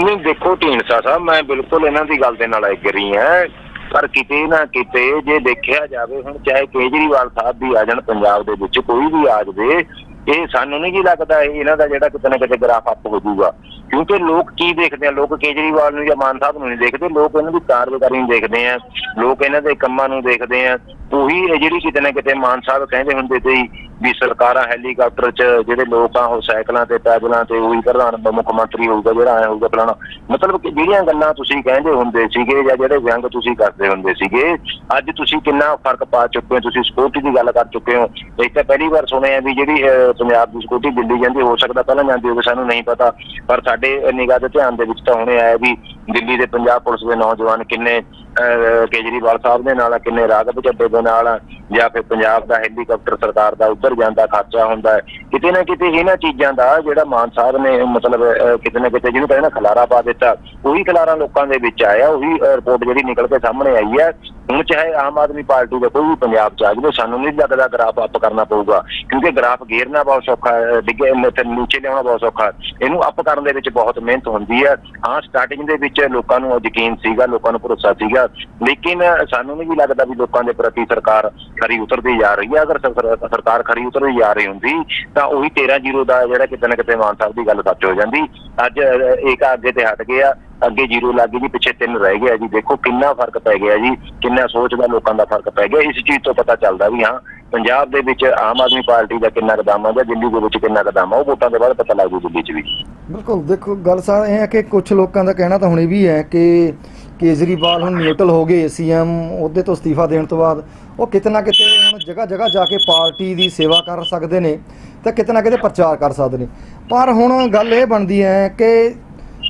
ਨਹੀਂ, ਦੇਖੋ ਢੀਂਡਸਾ ਸਾਹਿਬ, ਮੈਂ ਬਿਲਕੁਲ ਇਹਨਾਂ ਦੀ ਗੱਲ ਦੇ ਨਾਲ ਐਗਰੀ ਹਾਂ। ਪਰ ਕਿਤੇ ਨਾ ਕਿਤੇ ਜੇ ਦੇਖਿਆ ਜਾਵੇ ਹੁਣ, ਚਾਹੇ ਕੇਜਰੀਵਾਲ ਸਾਹਿਬ ਵੀ ਆ ਜਾਣ, ਪੰਜਾਬ ਦੇ ਵਿੱਚ ਕੋਈ ਵੀ ਆ ਜਾਵੇ ਇਹ ਸਾਨੂੰ ਨਹੀਂ ਜੀ ਲੱਗਦਾ ਇਹ ਇਹਨਾਂ ਦਾ ਜਿਹੜਾ ਕਿਤੇ ਨਾ ਕਿਤੇ ਗ੍ਰਾਫ ਅਪ ਹੋ ਜਾਊਗਾ। ਕਿਉਂਕਿ ਲੋਕ ਕੀ ਦੇਖਦੇ ਆ? ਲੋਕ ਕੇਜਰੀਵਾਲ ਨੂੰ ਜਾਂ ਮਾਨ ਸਾਹਿਬ ਨੂੰ ਨਹੀਂ ਦੇਖਦੇ। ਲੋਕ ਇਹਨਾਂ ਦੀ ਕਾਰਗੁਜ਼ਾਰੀ ਨੂੰ ਦੇਖਦੇ ਆ। ਲੋਕ ਇਹਨਾਂ ਦੇ ਕੰਮਾਂ ਨੂੰ ਦੇਖਦੇ ਆ। ਉਹੀ ਜਿਹੜੀ ਕਿਤੇ ਨਾ ਕਿਤੇ ਮਾਨ ਸਾਹਿਬ ਕਹਿੰਦੇ ਹੁੰਦੇ ਸੀ ਵੀ ਸਰਕਾਰਾਂ ਹੈਲੀਕਾਪਟਰ 'ਚ ਜਿਹੜੇ ਲੋਕ ਆ ਉਹ ਸਾਈਕਲਾਂ ਤੇ ਪੈਦਲਾਂ ਤੇ ਉਹੀ ਪ੍ਰਧਾਨ ਮੁੱਖ ਮੰਤਰੀ ਹੋਊਗਾ ਜਿਹੜਾ ਆਇਆ ਹੋਊਗਾ ਫਲਾਣਾ। ਮਤਲਬ ਕਿ ਜਿਹੜੀਆਂ ਗੱਲਾਂ ਤੁਸੀਂ ਕਹਿੰਦੇ ਹੁੰਦੇ ਸੀਗੇ ਜਾਂ ਜਿਹੜੇ ਵਿਅੰਗ ਤੁਸੀਂ ਕਰਦੇ ਹੁੰਦੇ ਸੀਗੇ ਅੱਜ ਤੁਸੀਂ ਕਿੰਨਾ ਫ਼ਰਕ ਪਾ ਚੁੱਕੇ ਹੋ? ਤੁਸੀਂ ਸਿਕਿਉਰਿਟੀ ਦੀ ਗੱਲ ਕਰ ਚੁੱਕੇ ਹੋ। ਇਹ ਤਾਂ ਪਹਿਲੀ ਵਾਰ ਸੁਣਿਆ ਵੀ ਜਿਹੜੀ ਅਹ, ਪੰਜਾਬ ਦੀ ਸਿਕਿਉਰਿਟੀ ਦਿੱਲੀ ਜਾਂਦੀ ਹੋ ਸਕਦਾ ਪਹਿਲਾਂ ਜਾਂਦੀ ਹੋਵੇ ਸਾਨੂੰ ਨਹੀਂ ਪਤਾ। ਪਰ ਸਾਡੇ ਨਿਗਾਹ ਦੇ ਧਿਆਨ ਦੇ ਵਿੱਚ ਤਾਂ ਹੁਣੇ ਆਇਆ ਵੀ ਦਿੱਲੀ ਦੇ ਪੰਜਾਬ ਪੁਲਿਸ ਦੇ ਨੌਜਵਾਨ ਕਿੰਨੇ ਅਹ, ਕੇਜਰੀਵਾਲ ਸਾਹਿਬ ਦੇ ਨਾਲ ਆ, ਕਿੰਨੇ ਰਾਘਵ ਚੱਡੇ ਦੇ ਨਾਲ ਆ, ਜਾਂ ਫਿਰ ਪੰਜਾਬ ਦਾ ਹੈਲੀਕਾਪਟਰ ਸਰਕਾਰ ਦਾ ਉੱਧਰ ਜਾਂਦਾ ਖਰਚਾ ਹੁੰਦਾ ਕਿਤੇ ਨਾ ਕਿਤੇ ਇਹਨਾਂ ਚੀਜ਼ਾਂ ਦਾ ਜਿਹੜਾ ਮਾਨ ਸਾਹਿਬ ਨੇ ਮਤਲਬ ਕਿਤੇ ਨਾ ਕਿਤੇ ਜਿਹਨੂੰ ਕਹਿੰਦੇ ਨਾ ਖਲਾਰਾ ਪਾ ਦਿੱਤਾ ਉਹੀ ਖਲਾਰਾ ਲੋਕਾਂ ਦੇ ਵਿੱਚ ਆਇਆ ਉਹੀ ਰਿਪੋਰਟ ਜਿਹੜੀ ਨਿਕਲ ਕੇ ਸਾਹਮਣੇ ਆਈ ਹੈ। ਹੁਣ ਚਾਹੇ ਆਮ ਆਦਮੀ ਪਾਰਟੀ ਦਾ ਕੋਈ ਵੀ ਪੰਜਾਬ ਚ ਆ ਜਾਵੇ ਸਾਨੂੰ ਨਹੀਂ ਲੱਗਦਾ ਗ੍ਰਾਫ ਅਪ ਕਰਨਾ ਪਊਗਾ ਕਿਉਂਕਿ ਗ੍ਰਾਫ ਗੇਰਨਾ ਬਹੁਤ ਸੌਖਾ ਡਿੱਗੇ ਤੇ ਨੀਚੇ ਲਿਆਉਣਾ ਬਹੁਤ ਸੌਖਾ ਇਹਨੂੰ ਅਪ ਕਰਨ ਦੇ ਵਿੱਚ ਬਹੁਤ ਮਿਹਨਤ ਹੁੰਦੀ ਹੈ। ਹਾਂ ਸਟਾਰਟਿੰਗ ਦੇ ਵਿੱਚ ਲੋਕਾਂ ਨੂੰ ਯਕੀਨ ਸੀਗਾ ਲੋਕਾਂ ਨੂੰ ਭਰੋਸਾ ਸੀਗਾ। ਲੇਕਿਨ ਸਾਨੂੰ ਨਹੀਂ ਵੀ ਲੱਗਦਾ ਵੀ ਲੋਕਾਂ ਦੇ ਪ੍ਰਤੀ ਸਰਕਾਰ ਖਰੀ ਉਤਰਦੀ ਜਾ ਰਹੀ ਹੈ ਅਗਰ ਸਰਕਾਰ ਖਰੀ ਉਤਰਦੀ ਜਾ ਰਹੀ ਹੁੰਦੀ ਤਾਂ ਉਹੀ 13-0 ਦਾ ਜਿਹੜਾ ਕਿਤੇ ਨਾ ਕਿਤੇ ਮਾਨ ਸਾਹਿਬ ਦੀ ਗੱਲ ਸੱਚ ਹੋ ਜਾਂਦੀ। ਅੱਜ ਅਹ, ਇੱਕ ਅੱਗੇ ਤੇ ਹਟ ਗਿਆ ਅੱਗੇ ਜ਼ੀਰੋ ਲੱਗ ਗਈ ਜੀ ਪਿੱਛੇ ਤਿੰਨ ਰਹਿ ਗਿਆ ਜੀ। ਦੇਖੋ ਕਿੰਨਾ ਫ਼ਰਕ ਪੈ ਗਿਆ ਜੀ ਕਿੰਨਾ ਸੋਚ ਦਾ ਲੋਕਾਂ ਦਾ ਫ਼ਰਕ ਪੈ ਗਿਆ। ਇਸ ਚੀਜ਼ ਤੋਂ ਪਤਾ ਚੱਲਦਾ ਵੀ ਹਾਂ ਪੰਜਾਬ ਦੇ ਵਿੱਚ ਆਮ ਆਦਮੀ ਪਾਰਟੀ ਦਾ ਕਿੰਨਾ ਕਦਮ ਆ ਜਾਂ ਦਿੱਲੀ ਦੇ ਵਿੱਚ ਕਿੰਨਾ ਕਦਮ ਆ, ਉਹ ਵੋਟਾਂ ਦੇ ਬਾਅਦ ਪਤਾ ਲੱਗੂ ਦਿੱਲੀ 'ਚ ਵੀ। ਬਿਲਕੁਲ, ਦੇਖੋ, ਗੱਲ ਸਾਰ ਇਹ ਹੈ ਕਿ ਕੁਝ ਲੋਕਾਂ ਦਾ ਕਹਿਣਾ ਤਾਂ ਹੁਣ ਇਹ ਵੀ ਹੈ ਕਿ ਕੇਜਰੀਵਾਲ ਹੁਣ ਨਿਊਟਰਲ ਹੋ ਗਏ ਸੀਐਮ ਉਹਦੇ ਤੋਂ ਅਸਤੀਫਾ ਦੇਣ ਤੋਂ ਬਾਅਦ ਉਹ ਕਿਤੇ ਨਾ ਕਿਤੇ ਹੁਣ ਜਗ੍ਹਾ ਜਗ੍ਹਾ ਜਾ ਕੇ ਪਾਰਟੀ ਦੀ ਸੇਵਾ ਕਰ ਸਕਦੇ ਨੇ ਤੇ ਕਿਤੇ ਨਾ ਕਿਤੇ ਪ੍ਰਚਾਰ ਕਰ ਸਕਦੇ ਨੇ। ਪਰ ਹੁਣ ਗੱਲ ਇਹ ਬਣਦੀ ਹੈ ਕਿ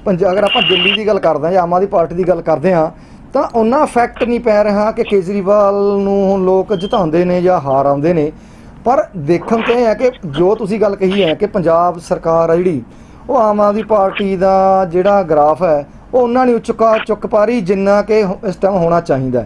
ਪੰਜ ਅਗਰ ਆਪਾਂ ਦਿੱਲੀ ਦੀ ਗੱਲ ਕਰਦੇ ਹਾਂ ਜਾਂ ਆਮ ਆਦਮੀ ਪਾਰਟੀ ਦੀ ਗੱਲ ਕਰਦੇ ਹਾਂ ਤਾਂ ਉਹਨਾਂ ਇਫੈਕਟ ਨਹੀਂ ਪੈ ਰਿਹਾ ਕਿ ਕੇਜਰੀਵਾਲ ਨੂੰ ਲੋਕ ਜਿਤਾਉਂਦੇ ਨੇ ਜਾਂ ਹਾਰ ਆਉਂਦੇ ਨੇ। ਪਰ ਦੇਖਣ ਤੇ ਇਹ ਹੈ ਕਿ ਜੋ ਤੁਸੀਂ ਗੱਲ ਕਹੀ ਹੈ ਕਿ ਪੰਜਾਬ ਸਰਕਾਰ ਆ ਜਿਹੜੀ, ਉਹ ਆਮ ਆਦਮੀ ਪਾਰਟੀ ਦਾ ਜਿਹੜਾ ਗ੍ਰਾਫ ਹੈ, ਉਹ ਉਹਨਾਂ ਨੇ ਚੁੱਕਾ ਚੁੱਕ ਪਾ ਰਹੀ ਜਿੰਨਾ ਕਿ ਇਸ ਟਾਈਮ ਹੋਣਾ ਚਾਹੀਦਾ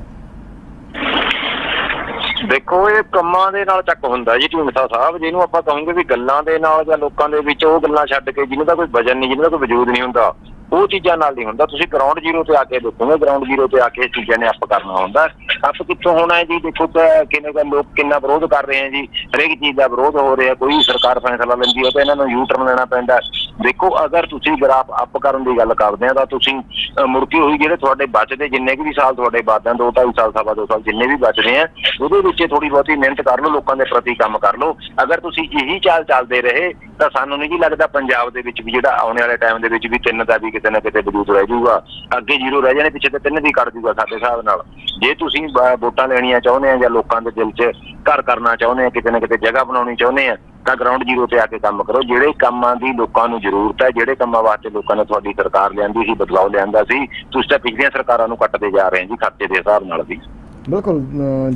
ਦੇਖੋ, ਇਹ ਕੰਮਾਂ ਦੇ ਨਾਲ ਚੱਕ ਹੁੰਦਾ ਜੀ ਢੀਂਡਸਾ ਸਾਹਿਬ, ਜਿਹਨੂੰ ਆਪਾਂ ਕਹੋਗੇ ਵੀ ਗੱਲਾਂ ਦੇ ਨਾਲ ਜਾਂ ਲੋਕਾਂ ਦੇ ਵਿੱਚ ਉਹ ਗੱਲਾਂ ਛੱਡ ਕੇ, ਜਿਹਨੂੰ ਦਾ ਕੋਈ ਵਜਨ ਨਹੀਂ, ਜਿਹਨੂੰ ਦਾ ਕੋਈ ਵਜੂਦ ਨਹੀਂ ਹੁੰਦਾ। ਉਹ ਚੀਜ਼ਾਂ ਨਾਲ ਨਹੀਂ ਹੁੰਦਾ। ਤੁਸੀਂ ਗਰਾਊਂਡ ਜ਼ੀਰੋ ਤੇ ਆ ਕੇ ਦੇਖੋਗੇ ਗਰਾਊਂਡ ਜ਼ੀਰੋ ਤੇ ਆ ਕੇ ਇਹ ਚੀਜ਼ਾਂ ਨੇ ਅੱਪ ਕਰਨਾ ਹੁੰਦਾ। ਅੱਪ ਕਿੱਥੋਂ ਹੋਣਾ ਹੈ ਜੀ ਦੇਖੋ ਕਿੰਨੇ ਕੁ ਲੋਕ ਕਿੰਨਾ ਵਿਰੋਧ ਕਰ ਰਹੇ ਹੈ ਜੀ। ਹਰੇਕ ਚੀਜ਼ ਦਾ ਵਿਰੋਧ ਹੋ ਰਿਹਾ ਕੋਈ ਸਰਕਾਰ ਫੈਸਲਾ ਲੈਂਦੀ ਹੈ ਤਾਂ ਇਹਨਾਂ ਨੂੰ ਯੂ ਟਰਨ ਲੈਣਾ ਪੈਂਦਾ ਦੇਖੋ ਅਗਰ ਤੁਸੀਂ ਗ੍ਰਾਫ ਅੱਪ ਕਰਨ ਦੀ ਗੱਲ ਕਰਦੇ ਆ ਤਾਂ ਤੁਸੀਂ ਅਹ, ਹੋਈ ਜਿਹੜੇ ਤੁਹਾਡੇ ਬਚਦੇ ਜਿੰਨੇ ਕੁ ਵੀ ਸਾਲ ਤੁਹਾਡੇ ਬਾਦਾਂ ਦੋ ਢਾਈ ਸਾਲ ਸਵਾ ਦੋ ਸਾਲ ਜਿੰਨੇ ਵੀ ਬਚਦੇ ਆ ਉਹਦੇ ਵਿੱਚ ਥੋੜੀ ਬਹੁਤੀ ਮਿਹਨਤ ਕਰ ਲਓ ਲੋਕਾਂ ਦੇ ਪ੍ਰਤੀ ਕੰਮ ਕਰ ਲਓ। ਅਗਰ ਤੁਸੀਂ ਇਹੀ ਚਾਲ ਚੱਲਦੇ ਰਹੇ ਤਾਂ ਸਾਨੂੰ ਨਹੀਂ ਜੀ ਲੱਗਦਾ ਪੰਜਾਬ ਦੇ ਵਿੱਚ ਵੀ ਜਿਹੜਾ ਆਉਣ ਵਾਲੇ ਟਾਈਮ ਦੇ ਵਿੱਚ ਵੀ ਤਿੰਨ ਦਾ ਵੀ ਕਿਤੇ ਨਾ ਕਿਤੇ ਵਜੂਦ ਰਹਿ ਜਾਊਗਾ। ਅੱਗੇ ਜ਼ੀਰੋ ਰਹਿ ਜਾਣੇ, ਪਿੱਛੇ ਤੇ ਤਿੰਨ ਵੀ ਕੱਢ ਜੂਗਾ ਸਾਡੇ ਹਿਸਾਬ ਨਾਲ। ਜੇ ਤੁਸੀਂ ਵੋਟਾਂ ਲੈਣੀਆਂ ਚਾਹੁੰਦੇ ਆ ਜਾਂ ਲੋਕਾਂ ਦੇ ਦਿਲ 'ਚ ਘਰ ਕਰਨਾ ਚਾਹੁੰਦੇ ਆ, ਕਿਤੇ ਨਾ ਕਿਤੇ ਜਗ੍ਹਾ ਬਣਾਉਣੀ ਚਾਹੁੰਦੇ ਆ, ਤਾਂ ਗਰਾਊਂਡ ਜ਼ੀਰੋ ਤੇ ਆ ਕੇ ਕੰਮ ਕਰੋ। ਜਿਹੜੇ ਕੰਮਾਂ ਦੀ ਲੋਕਾਂ ਨੂੰ ਜ਼ਰੂਰਤ ਹੈ, ਜਿਹੜੇ ਕੰਮਾਂ ਵਾਸਤੇ ਲੋਕਾਂ ਨੇ ਤੁਹਾਡੀ ਸਰਕਾਰ ਲਿਆਂਦੀ ਸੀ, ਬਦਲਾਅ ਲਿਆਂਦਾ ਸੀ, ਤੁਸੀਂ ਤਾਂ ਪਿਛਲੀਆਂ ਸਰਕਾਰਾਂ ਨੂੰ ਕੱਟਦੇ ਜਾ ਰਹੇ ਜੀ ਖਰਚੇ ਦੇ ਹਿਸਾਬ ਨਾਲ ਵੀ। ਬਿਲਕੁਲ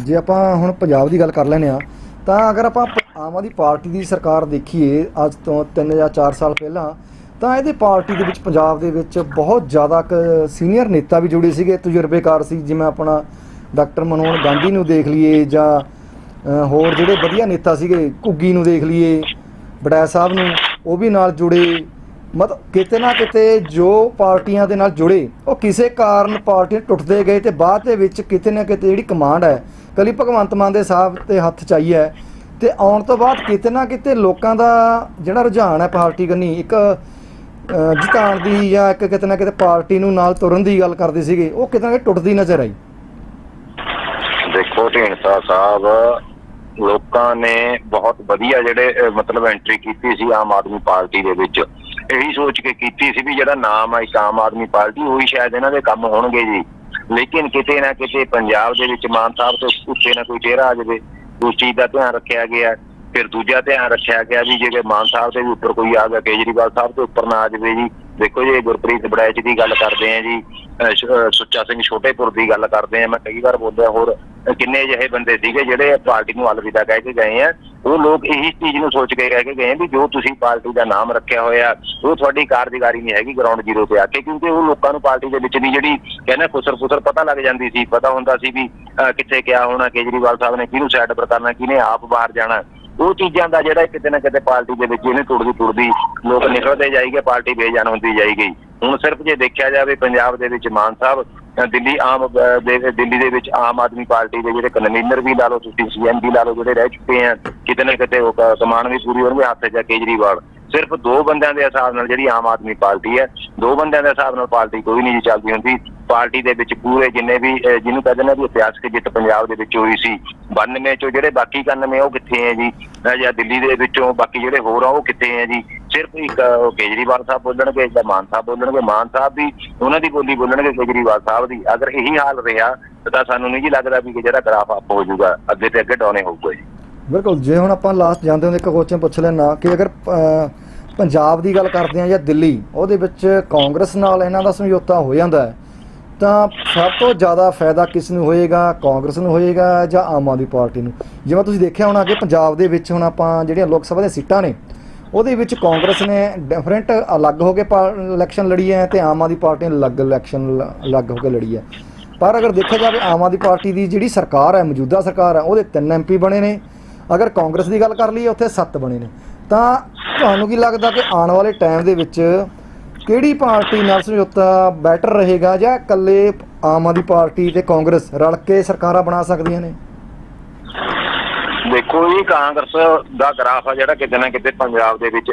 ਜੇ ਆਪਾਂ ਹੁਣ ਪੰਜਾਬ ਦੀ ਗੱਲ ਕਰ ਲੈਂਦੇ ਆ ਤਾਂ ਅਗਰ ਆਪਾਂ ਆਮ ਆਦਮੀ ਪਾਰਟੀ ਦੀ ਸਰਕਾਰ ਦੇਖੀਏ, ਅੱਜ ਤੋਂ 3 ਜਾਂ 4 ਸਾਲ ਪਹਿਲਾਂ ਤਾਂ ਇਹਦੇ ਪਾਰਟੀ ਦੇ ਵਿੱਚ, ਪੰਜਾਬ ਦੇ ਵਿੱਚ ਬਹੁਤ ਜ਼ਿਆਦਾ ਸੀਨੀਅਰ ਨੇਤਾ ਵੀ ਜੁੜੇ ਸੀਗੇ, ਤਜਰਬੇਕਾਰ ਸੀ, ਜਿਵੇਂ ਆਪਣਾ ਡਾਕਟਰ ਮਨੋਹਰ ਗਾਂਧੀ ਨੂੰ ਦੇਖ ਲਈਏ ਜਾਂ ਹੋਰ ਜਿਹੜੇ ਵਧੀਆ ਨੇਤਾ ਸੀਗੇ, ਘੁੱਗੀ ਨੂੰ ਦੇਖ ਲਈਏ ਬੜੈਚ ਸਾਹਿਬ ਨੂੰ, ਉਹ ਵੀ ਨਾਲ ਜੁੜੇ। ਮਤਲਬ ਕਿਤੇ ਨਾ ਕਿਤੇ ਜੋ ਪਾਰਟੀਆਂ ਦੇ ਨਾਲ ਜੁੜੇ, ਉਹ ਕਿਸੇ ਕਾਰਨ ਪਾਰਟੀਆਂ ਟੁੱਟਦੇ ਗਏ ਤੇ ਬਾਅਦ ਦੇ ਵਿੱਚ ਕਿਤੇ ਨਾ ਕਿਤੇ ਜਿਹੜੀ ਕਮਾਂਡ ਹੈ, ਕਲੀ ਭਗਵੰਤ ਮਾਨ ਦੇ ਸਾਹਿਬ ਤੇ ਹੱਥ ਚਾਈ ਹੈ। ਤੇ ਆਉਣ ਤੋਂ ਬਾਅਦ ਕਿਤੇ ਨਾ ਕਿਤੇ ਲੋਕਾਂ ਦਾ ਜਿਹੜਾ ਰੁਝਾਨ ਹੈ ਪਾਰਟੀ ਕੰਨੀ ਇੱਕ ਜਿਤਾਉਣ ਦੀ ਜਾਂ ਇੱਕ ਕਿਤੇ ਨਾ ਕਿਤੇ ਪਾਰਟੀ ਨੂੰ ਨਾਲ ਤੁਰਨ ਦੀ ਗੱਲ ਕਰਦੇ ਸੀਗੇ, ਉਹ ਕਿਤੇ ਨਾ ਕਿਤੇ ਟੁੱਟਦੀ ਨਜ਼ਰ ਆਈ। ਦੇਖੋ ਢੀਂਡਸਾ ਸਾਹਿਬ, ਲੋਕਾਂ ਨੇ ਬਹੁਤ ਵਧੀਆ ਜਿਹੜੇ ਮਤਲਬ ਐਂਟਰੀ ਕੀਤੀ ਸੀ ਆਮ ਆਦਮੀ ਪਾਰਟੀ ਦੇ ਵਿੱਚ। ਇਹੀ ਸੋਚ ਕੇ ਕੀਤੀ ਸੀ ਵੀ ਜਿਹੜਾ ਨਾਮ ਆ, ਇੱਕ ਆਮ ਆਦਮੀ ਪਾਰਟੀ, ਉਹੀ ਸ਼ਾਇਦ ਇਹਨਾਂ ਦੇ ਕੰਮ ਹੋਣਗੇ ਜੀ। ਲੇਕਿਨ ਕਿਤੇ ਨਾ ਕਿਤੇ ਪੰਜਾਬ ਦੇ ਵਿੱਚ ਮਾਨ ਸਾਹਿਬ ਤੋਂ ਉੱਤੇ ਨਾ ਕੋਈ ਚਿਹਰਾ ਆ ਜਾਵੇ, ਉਸ ਚੀਜ਼ ਦਾ ਧਿਆਨ ਰੱਖਿਆ ਗਿਆ। ਫਿਰ ਦੂਜਾ ਧਿਆਨ ਰੱਖਿਆ ਗਿਆ ਵੀ ਜੇ ਮਾਨ ਸਾਹਿਬ ਦੇ ਵੀ ਉੱਪਰ ਕੋਈ ਆ ਗਿਆ, ਕੇਜਰੀਵਾਲ ਸਾਹਿਬ ਦੇ ਉੱਪਰ ਨਾ ਆ ਜਾਵੇ ਜੀ। ਦੇਖੋ ਜੀ ਗੁਰਪ੍ਰੀਤ ਬੜੈਚ ਦੀ ਗੱਲ ਕਰਦੇ ਆ ਜੀ। ਸੁੱਚਾ ਸਿੰਘ ਛੋਟੇਪੁਰ ਦੀ ਗੱਲ ਕਰਦੇ ਆ। ਮੈਂ ਕਈ ਵਾਰ ਬੋਲਿਆ, ਹੋਰ ਕਿੰਨੇ ਜਿਹੇ ਬੰਦੇ ਸੀਗੇ ਜਿਹੜੇ ਪਾਰਟੀ ਨੂੰ ਅਲਵਿਦਾ ਕਹਿ ਕੇ ਗਏ ਆ। ਉਹ ਲੋਕ ਇਹੀ ਚੀਜ਼ ਨੂੰ ਸੋਚ ਕੇ ਕਹਿ ਕੇ ਗਏ ਵੀ ਜੋ ਤੁਸੀਂ ਪਾਰਟੀ ਦਾ ਨਾਮ ਰੱਖਿਆ ਹੋਇਆ, ਉਹ ਤੁਹਾਡੀ ਕਾਰਜਕਾਰੀ ਨਹੀਂ ਹੈਗੀ ਗਰਾਊਂਡ ਜ਼ੀਰੋ ਤੇ ਆ ਕੇ, ਕਿਉਂਕਿ ਉਹ ਲੋਕਾਂ ਨੂੰ ਪਾਰਟੀ ਦੇ ਵਿੱਚ ਦੀ ਜਿਹੜੀ ਕਹਿੰਦਾ ਖੁਸਰ ਫੁਸਰ ਪਤਾ ਲੱਗ ਜਾਂਦੀ ਸੀ। ਪਤਾ ਹੁੰਦਾ ਸੀ ਵੀ ਕਿੱਥੇ ਕਿਆ ਹੋਣਾ, ਕੇਜਰੀਵਾਲ ਸਾਹਿਬ ਨੇ ਕਿਹਨੂੰ ਸਾਈਡ ਪਰ ਕਰਨਾ, ਕਿਹਨੇ ਆਪ ਬਾਹਰ ਜਾਣਾ। ਉਹ ਚੀਜ਼ਾਂ ਦਾ ਜਿਹੜਾ ਕਿਤੇ ਨਾ ਕਿਤੇ ਪਾਰਟੀ ਦੇ ਵਿੱਚ ਇਹਨੇ ਟੁੱਟਦੀ ਟੁੱਟਦੀ ਲੋਕ ਨਿਕਲਦੇ ਜਾਈਗੇ, ਪਾਰਟੀ ਬੇਜਾਨ ਹੁੰਦੀ ਜਾਏਗੀ ਹੁਣ ਸਿਰਫ ਜੇ ਦੇਖਿਆ ਜਾਵੇ ਪੰਜਾਬ ਦੇ ਵਿੱਚ ਮਾਨ ਸਾਹਿਬ ਦਿੱਲੀ ਆਮ ਦੇ, ਦਿੱਲੀ ਦੇ ਵਿੱਚ ਆਮ ਆਦਮੀ ਪਾਰਟੀ ਦੇ ਜਿਹੜੇ ਕਨਵੀਨਰ ਵੀ ਲਾ ਲਓ ਤੁਸੀਂ, ਸੀਐਮ ਵੀ ਲਾ ਲਓ ਜਿਹੜੇ ਰਹਿ ਚੁੱਕੇ ਆ, ਕਿਤੇ ਨਾ ਕਿਤੇ ਉਹ ਕ- ਕਮਾਨ ਵੀ ਪੂਰੀ ਦੇ ਹੱਥ 'ਚ ਆ ਕੇਜਰੀਵਾਲ। ਸਿਰਫ ਦੋ ਬੰਦਿਆਂ ਦੇ ਹਿਸਾਬ ਨਾਲ ਜਿਹੜੀ ਆਮ ਆਦਮੀ ਪਾਰਟੀ ਹੈ, ਦੋ ਬੰਦਿਆਂ ਦੇ ਹਿਸਾਬ ਨਾਲ ਪਾਰਟੀ ਕੋਈ ਨਹੀਂ ਜੀ ਚੱਲਦੀ ਹੁੰਦੀ। ਪਾਰਟੀ ਦੇ ਵਿੱਚ ਪੂਰੇ ਜਿੰਨੇ ਵੀ ਜਿਹਨੂੰ ਕਹਿੰਦੇ ਨੇ ਵੀ ਇਤਿਹਾਸਕ ਜਿੱਤ ਪੰਜਾਬ ਦੇ ਵਿੱਚ ਹੋਈ ਸੀ 92 ਚੋਂ ਜਿਹੜੇ ਬਾਕੀ 91 ਉਹ ਕਿੱਥੇ ਹੈ ਜੀ? ਜਾਂ ਦਿੱਲੀ ਦੇ ਵਿੱਚੋਂ ਬਾਕੀ ਜਿਹੜੇ ਹੋਰ ਆ, ਉਹ ਕਿੱਥੇ ਹੈ ਜੀ? ਸਿਰਫ ਇੱਕ ਕੇਜਰੀਵਾਲ ਸਾਹਿਬ ਬੋਲਣਗੇ ਜਾਂ ਮਾਨ ਸਾਹਿਬ ਬੋਲਣਗੇ। ਮਾਨ ਸਾਹਿਬ ਵੀ ਉਹਨਾਂ ਦੀ ਬੋਲੀ ਬੋਲਣਗੇ ਕੇਜਰੀਵਾਲ ਸਾਹਿਬ ਦੀ। ਅਗਰ ਇਹੀ ਹਾਲ ਰਿਹਾ, ਤਾਂ ਸਾਨੂੰ ਨਹੀਂ ਜੀ ਲੱਗਦਾ ਵੀ ਜਿਹੜਾ ਗ੍ਰਾਫ ਅਪ ਹੋ ਜਾਊਗਾ, ਅੱਗੇ ਤੇ ਅੱਗੇ ਡਾਉਨੇ ਹੋਊਗਾ। ਜੀ ਬਿਲਕੁਲ, ਜੇ ਹੁਣ ਆਪਾਂ ਲਾਸਟ ਜਾਂਦੇ ਹੁੰਦੇ ਇੱਕ ਕੁਐਸਚਨ ਪੁੱਛ ਲੈਣਾ ਕਿ ਅਗਰ ਪੰਜਾਬ ਦੀ ਗੱਲ ਕਰਦੇ ਆ ਜਾਂ ਦਿੱਲੀ, ਉਹਦੇ ਵਿੱਚ ਕਾਂਗਰਸ ਨਾਲ ਇਹਨਾਂ ਦਾ ਸਮਝੌਤਾ ਹੋ ਜਾਂਦਾ ਹੈ। ਤਾਂ ਸਭ ਤੋਂ ਜ਼ਿਆਦਾ ਫਾਇਦਾ ਕਿਸ ਨੂੰ ਹੋਏਗਾ? ਕਾਂਗਰਸ ਨੂੰ ਹੋਏਗਾ ਜਾਂ ਆਮ ਆਦਮੀ ਪਾਰਟੀ ਨੂੰ? ਜਿਵੇਂ ਤੁਸੀਂ ਦੇਖਿਆ ਹੋਣਾ ਕਿ ਪੰਜਾਬ ਦੇ ਵਿੱਚ ਹੁਣ ਆਪਾਂ ਜਿਹੜੀਆਂ ਲੋਕ ਸਭਾ ਦੀਆਂ ਸੀਟਾਂ ਨੇ, ਉਹਦੇ ਵਿੱਚ ਕਾਂਗਰਸ ਨੇ ਡਿਫਰੈਂਟ ਅਲੱਗ ਹੋ ਕੇ ਇਲੈਕਸ਼ਨ ਲੜੀ ਹੈ ਤੇ ਆਮ ਆਦਮੀ ਪਾਰਟੀ ਨੇ ਅਲੱਗ ਇਲੈਕਸ਼ਨ ਅਲੱਗ ਹੋ ਕੇ ਲੜੀ ਹੈ। ਪਰ ਅਗਰ ਦੇਖਿਆ ਜਾਵੇ, ਆਮ ਆਦਮੀ ਪਾਰਟੀ ਦੀ ਜਿਹੜੀ ਸਰਕਾਰ ਹੈ, ਮੌਜੂਦਾ ਸਰਕਾਰ ਹੈ, ਉਹਦੇ ਤਿੰਨ ਐਮਪੀ ਬਣੇ ਨੇ। ਅਗਰ ਕਾਂਗਰਸ ਦੀ ਗੱਲ ਕਰ ਲਈਏ, ਉੱਥੇ 7 ਬਣੇ ਨੇ। ਤਾਂ ਤੁਹਾਨੂੰ ਕੀ ਲੱਗਦਾ ਕਿ ਆਉਣ ਵਾਲੇ ਟਾਈਮ ਦੇ ਵਿੱਚ ਕਿਹੜੀ ਪਾਰਟੀ ਨਾਲ ਸਮਝੌਤਾ ਬੈਟਰ ਰਹੇਗਾ ਜਾਂ ਇਕੱਲੇ ਆਮ ਆਦਮੀ ਪਾਰਟੀ ਤੇ ਕਾਂਗਰਸ ਰਲ ਕੇ ਸਰਕਾਰਾਂ ਬਣਾ ਸਕਦੀਆਂ ਨੇ? ਦੇਖੋ ਜੀ ਕਾਂਗਰਸ ਦਾ ਗ੍ਰਾਫ ਆ ਜਿਹੜਾ ਕਿਤੇ ਨਾ ਕਿਤੇ ਪੰਜਾਬ ਦੇ ਵਿੱਚ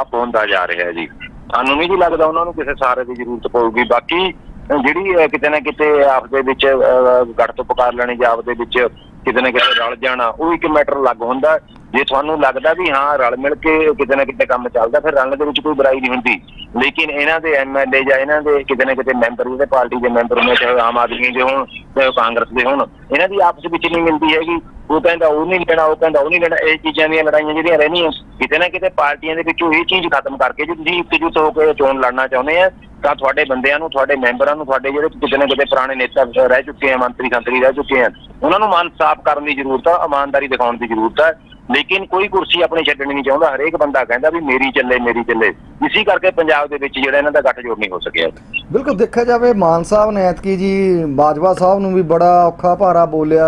ਅਪ ਹੁੰਦਾ ਜਾ ਰਿਹਾ ਜੀ। ਸਾਨੂੰ ਨਹੀਂ ਜੀ ਲੱਗਦਾ ਉਹਨਾਂ ਨੂੰ ਕਿਸੇ ਸਾਰੇ ਦੀ ਜ਼ਰੂਰਤ ਪਊਗੀ। ਬਾਕੀ ਜਿਹੜੀ ਕਿਤੇ ਨਾ ਕਿਤੇ ਆਪਸ ਦੇ ਵਿੱਚ ਅਹ, ਗੱਠ ਤੋਂ ਪੁਕਾਰ ਲੈਣੀ ਜਾਂ ਆਪਸ ਦੇ ਵਿੱਚ ਕਿਤੇ ਨਾ ਕਿਤੇ ਰਲ ਜਾਣਾ, ਉਹ ਇੱਕ ਮੈਟਰ ਅਲੱਗ ਹੁੰਦਾ। ਜੇ ਤੁਹਾਨੂੰ ਲੱਗਦਾ ਵੀ ਹਾਂ, ਰਲ ਮਿਲ ਕੇ ਕਿਤੇ ਨਾ ਕਿਤੇ ਕੰਮ ਚੱਲਦਾ, ਫਿਰ ਰਲਣ ਦੇ ਵਿੱਚ ਕੋਈ ਬੁਰਾਈ ਨਹੀਂ ਹੁੰਦੀ। ਲੇਕਿਨ ਇਹਨਾਂ ਦੇ ਐਮਐਲਏ ਜਾਂ ਇਹਨਾਂ ਦੇ ਕਿਤੇ ਨਾ ਕਿਤੇ ਮੈਂਬਰ ਜਿਹੜੇ ਪਾਰਟੀ ਦੇ ਮੈਂਬਰ ਨੇ ਚਾਹੇ ਆਮ ਆਦਮੀ ਦੇ ਹੋਣ, ਚਾਹੇ ਕਾਂਗਰਸ ਦੇ ਹੋਣ, ਇਹਨਾਂ ਦੀ ਆਪਸ ਵਿੱਚ ਨਹੀਂ ਮਿਲਦੀ ਹੈਗੀ। ਉਹ ਕਹਿੰਦਾ ਉਹ ਨਹੀਂ ਲੈਣਾ, ਉਹ ਕਹਿੰਦਾ ਉਹ ਨਹੀਂ ਲੈਣਾ, ਇਹ ਚੀਜ਼ਾਂ ਦੀਆਂ ਲੜਾਈਆਂ ਜਿਹੜੀਆਂ ਰਹਿਣੀਆਂ, ਕਿਤੇ ਨਾ ਕਿਤੇ ਪਾਰਟੀਆਂ ਦੇ ਵਿੱਚੋਂ ਇਹ ਚੀਜ਼ ਖਤਮ ਕਰਕੇ ਜੇ ਤੁਸੀਂ ਇਕਜੁੱਟ ਹੋ ਕੇ ਚੋਣ ਲੜਨਾ ਚਾਹੁੰਦੇ ਆ ਤਾਂ ਤੁਹਾਡੇ ਬੰਦਿਆਂ ਨੂੰ, ਤੁਹਾਡੇ ਮੈਂਬਰਾਂ ਨੂੰ, ਤੁਹਾਡੇ ਜਿਹੜੇ ਕਿਤੇ ਨਾ ਕਿਤੇ ਪੁਰਾਣੇ ਨੇਤਾ ਰਹਿ ਚੁੱਕੇ ਆ, ਮੰਤਰੀ, ਸੰਤਰੀ ਰਹਿ ਚੁੱਕੇ ਆ, ਉਹਨਾਂ ਨੂੰ ਮਨ ਸਾਫ਼ ਕਰਨ ਦੀ ਜ਼ਰੂਰਤ ਆ, ਇਮਾਨਦਾਰੀ ਦਿਖਾਉਣ ਦੀ ਜ਼ਰੂਰਤ ਹੈ ਲੇਕਿਨ ਕੋਈ ਕੁਰਸੀ ਆਪਣੀ ਛੱਡਣੀ ਨਹੀਂ ਚਾਹੁੰਦਾ। ਹਰੇਕ ਬੰਦਾ ਕਹਿੰਦਾ ਵੀ ਮੇਰੀ ਚੱਲੇ ਮੇਰੀ ਚੱਲੇ। ਇਸੇ ਕਰਕੇ ਪੰਜਾਬ ਦੇ ਵਿੱਚ ਜਿਹੜਾ ਇਹਨਾਂ ਦਾ ਗੱਠਜੋੜ ਨਹੀਂ ਹੋ ਸਕਿਆ। ਬਿਲਕੁਲ, ਦੇਖਿਆ ਜਾਵੇ, ਮਾਨ ਸਾਹਿਬ ਨੇ ਐਤਕੀ ਜੀ ਬਾਜਵਾ ਸਾਹਿਬ ਨੂੰ ਵੀ ਬੜਾ ਔਖਾ ਭਾਰਾ ਬੋਲਿਆ,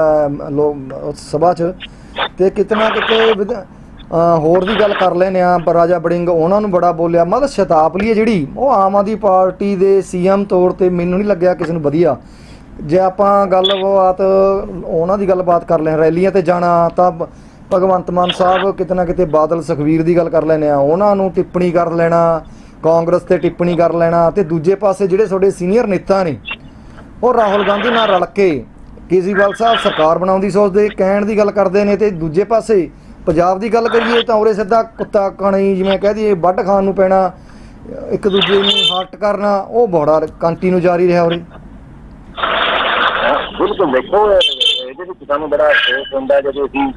ਲੋਕ, ਸਭਾ 'ਚ। ਤੇ ਕਿਤਨਾ ਕਿਤੇ ਵਿਧ- ਅਹ ਹੋਰ ਦੀ ਗੱਲ ਕਰ ਲੈਨੇ ਆ ਰਾਜਾ ਬੜਿੰਗ ਉਹਨਾਂ ਨੂੰ ਬੜਾ ਬੋਲਿਆ ਮਤਲਬ ਸ਼ਤਾਬਲੀ ਹੈ ਜਿਹੜੀ, ਉਹ ਆਮ ਆਦਮੀ ਪਾਰਟੀ ਦੇ ਸੀਐਮ ਤੌਰ ਤੇ ਮੈਨੂੰ ਨਹੀਂ ਲੱਗਿਆ ਕਿਸੇ ਨੂੰ ਵਧੀਆ। ਜੇ ਆਪਾਂ ਗੱਲਬਾਤ ਉਹਨਾਂ ਦੀ ਗੱਲਬਾਤ ਕਰ ਲੈ ਰੈਲੀਆਂ ਤੇ ਜਾਣਾ, ਤਾਂ ਭਗਵੰਤ ਮਾਨ ਸਾਹਿਬ ਕਿਤੇ ਨਾ ਕਿਤੇ ਬਾਦਲ ਸੁਖਵੀਰ ਦੀ ਗੱਲ ਕਰ ਲੈਨੇ ਆ ਉਹਨਾਂ ਨੂੰ ਟਿੱਪਣੀ ਕਰ ਲੈਣਾ, ਕਾਂਗਰਸ ਤੇ ਟਿੱਪਣੀ ਕਰ ਲੈਣਾ, ਤੇ ਦੂਜੇ ਪਾਸੇ ਜਿਹੜੇ ਤੁਹਾਡੇ ਸੀਨੀਅਰ ਨੇਤਾ ਨੇ, ਉਹ ਰਾਹੁਲ ਗਾਂਧੀ ਨਾਲ ਰਲ ਕੇ ਕੇਜਰੀਵਾਲ ਸਾਹਿਬ ਸਰਕਾਰ ਬਣਾਉਣ ਦੀ ਸੋਚਦੇ, ਕਹਿਣ ਦੀ ਗੱਲ ਕਰਦੇ ਨੇ, ਤੇ ਦੂਜੇ ਪਾਸੇ ਪੰਜਾਬ ਦੀ ਗੱਲ ਕਰੀਏ ਤਾਂ ਉਰੇ ਸਿੱਧਾ ਕੁੱਤਾ, ਕਣੀ ਜਿਵੇਂ ਕਹਿ ਦਈਏ, ਵੱਢ ਖਾਣ ਨੂੰ ਪੈਣਾ, ਇੱਕ ਦੂਜੇ ਨੂੰ ਹਰਟ ਕਰਨਾ, ਉਹ ਬੜਾ ਕੰਟੀਨਿਊ ਜਾਰੀ ਰਿਹਾ ਉਰੇ। ਬਿਲਕੁਲ ਦੇਖੋ, ਇਹਦੇ ਵਿੱਚ ਸਾਨੂੰ ਬੜਾ ਅਫਸੋਸ ਹੁੰਦਾ ਜਦੋਂ ਅਸੀਂ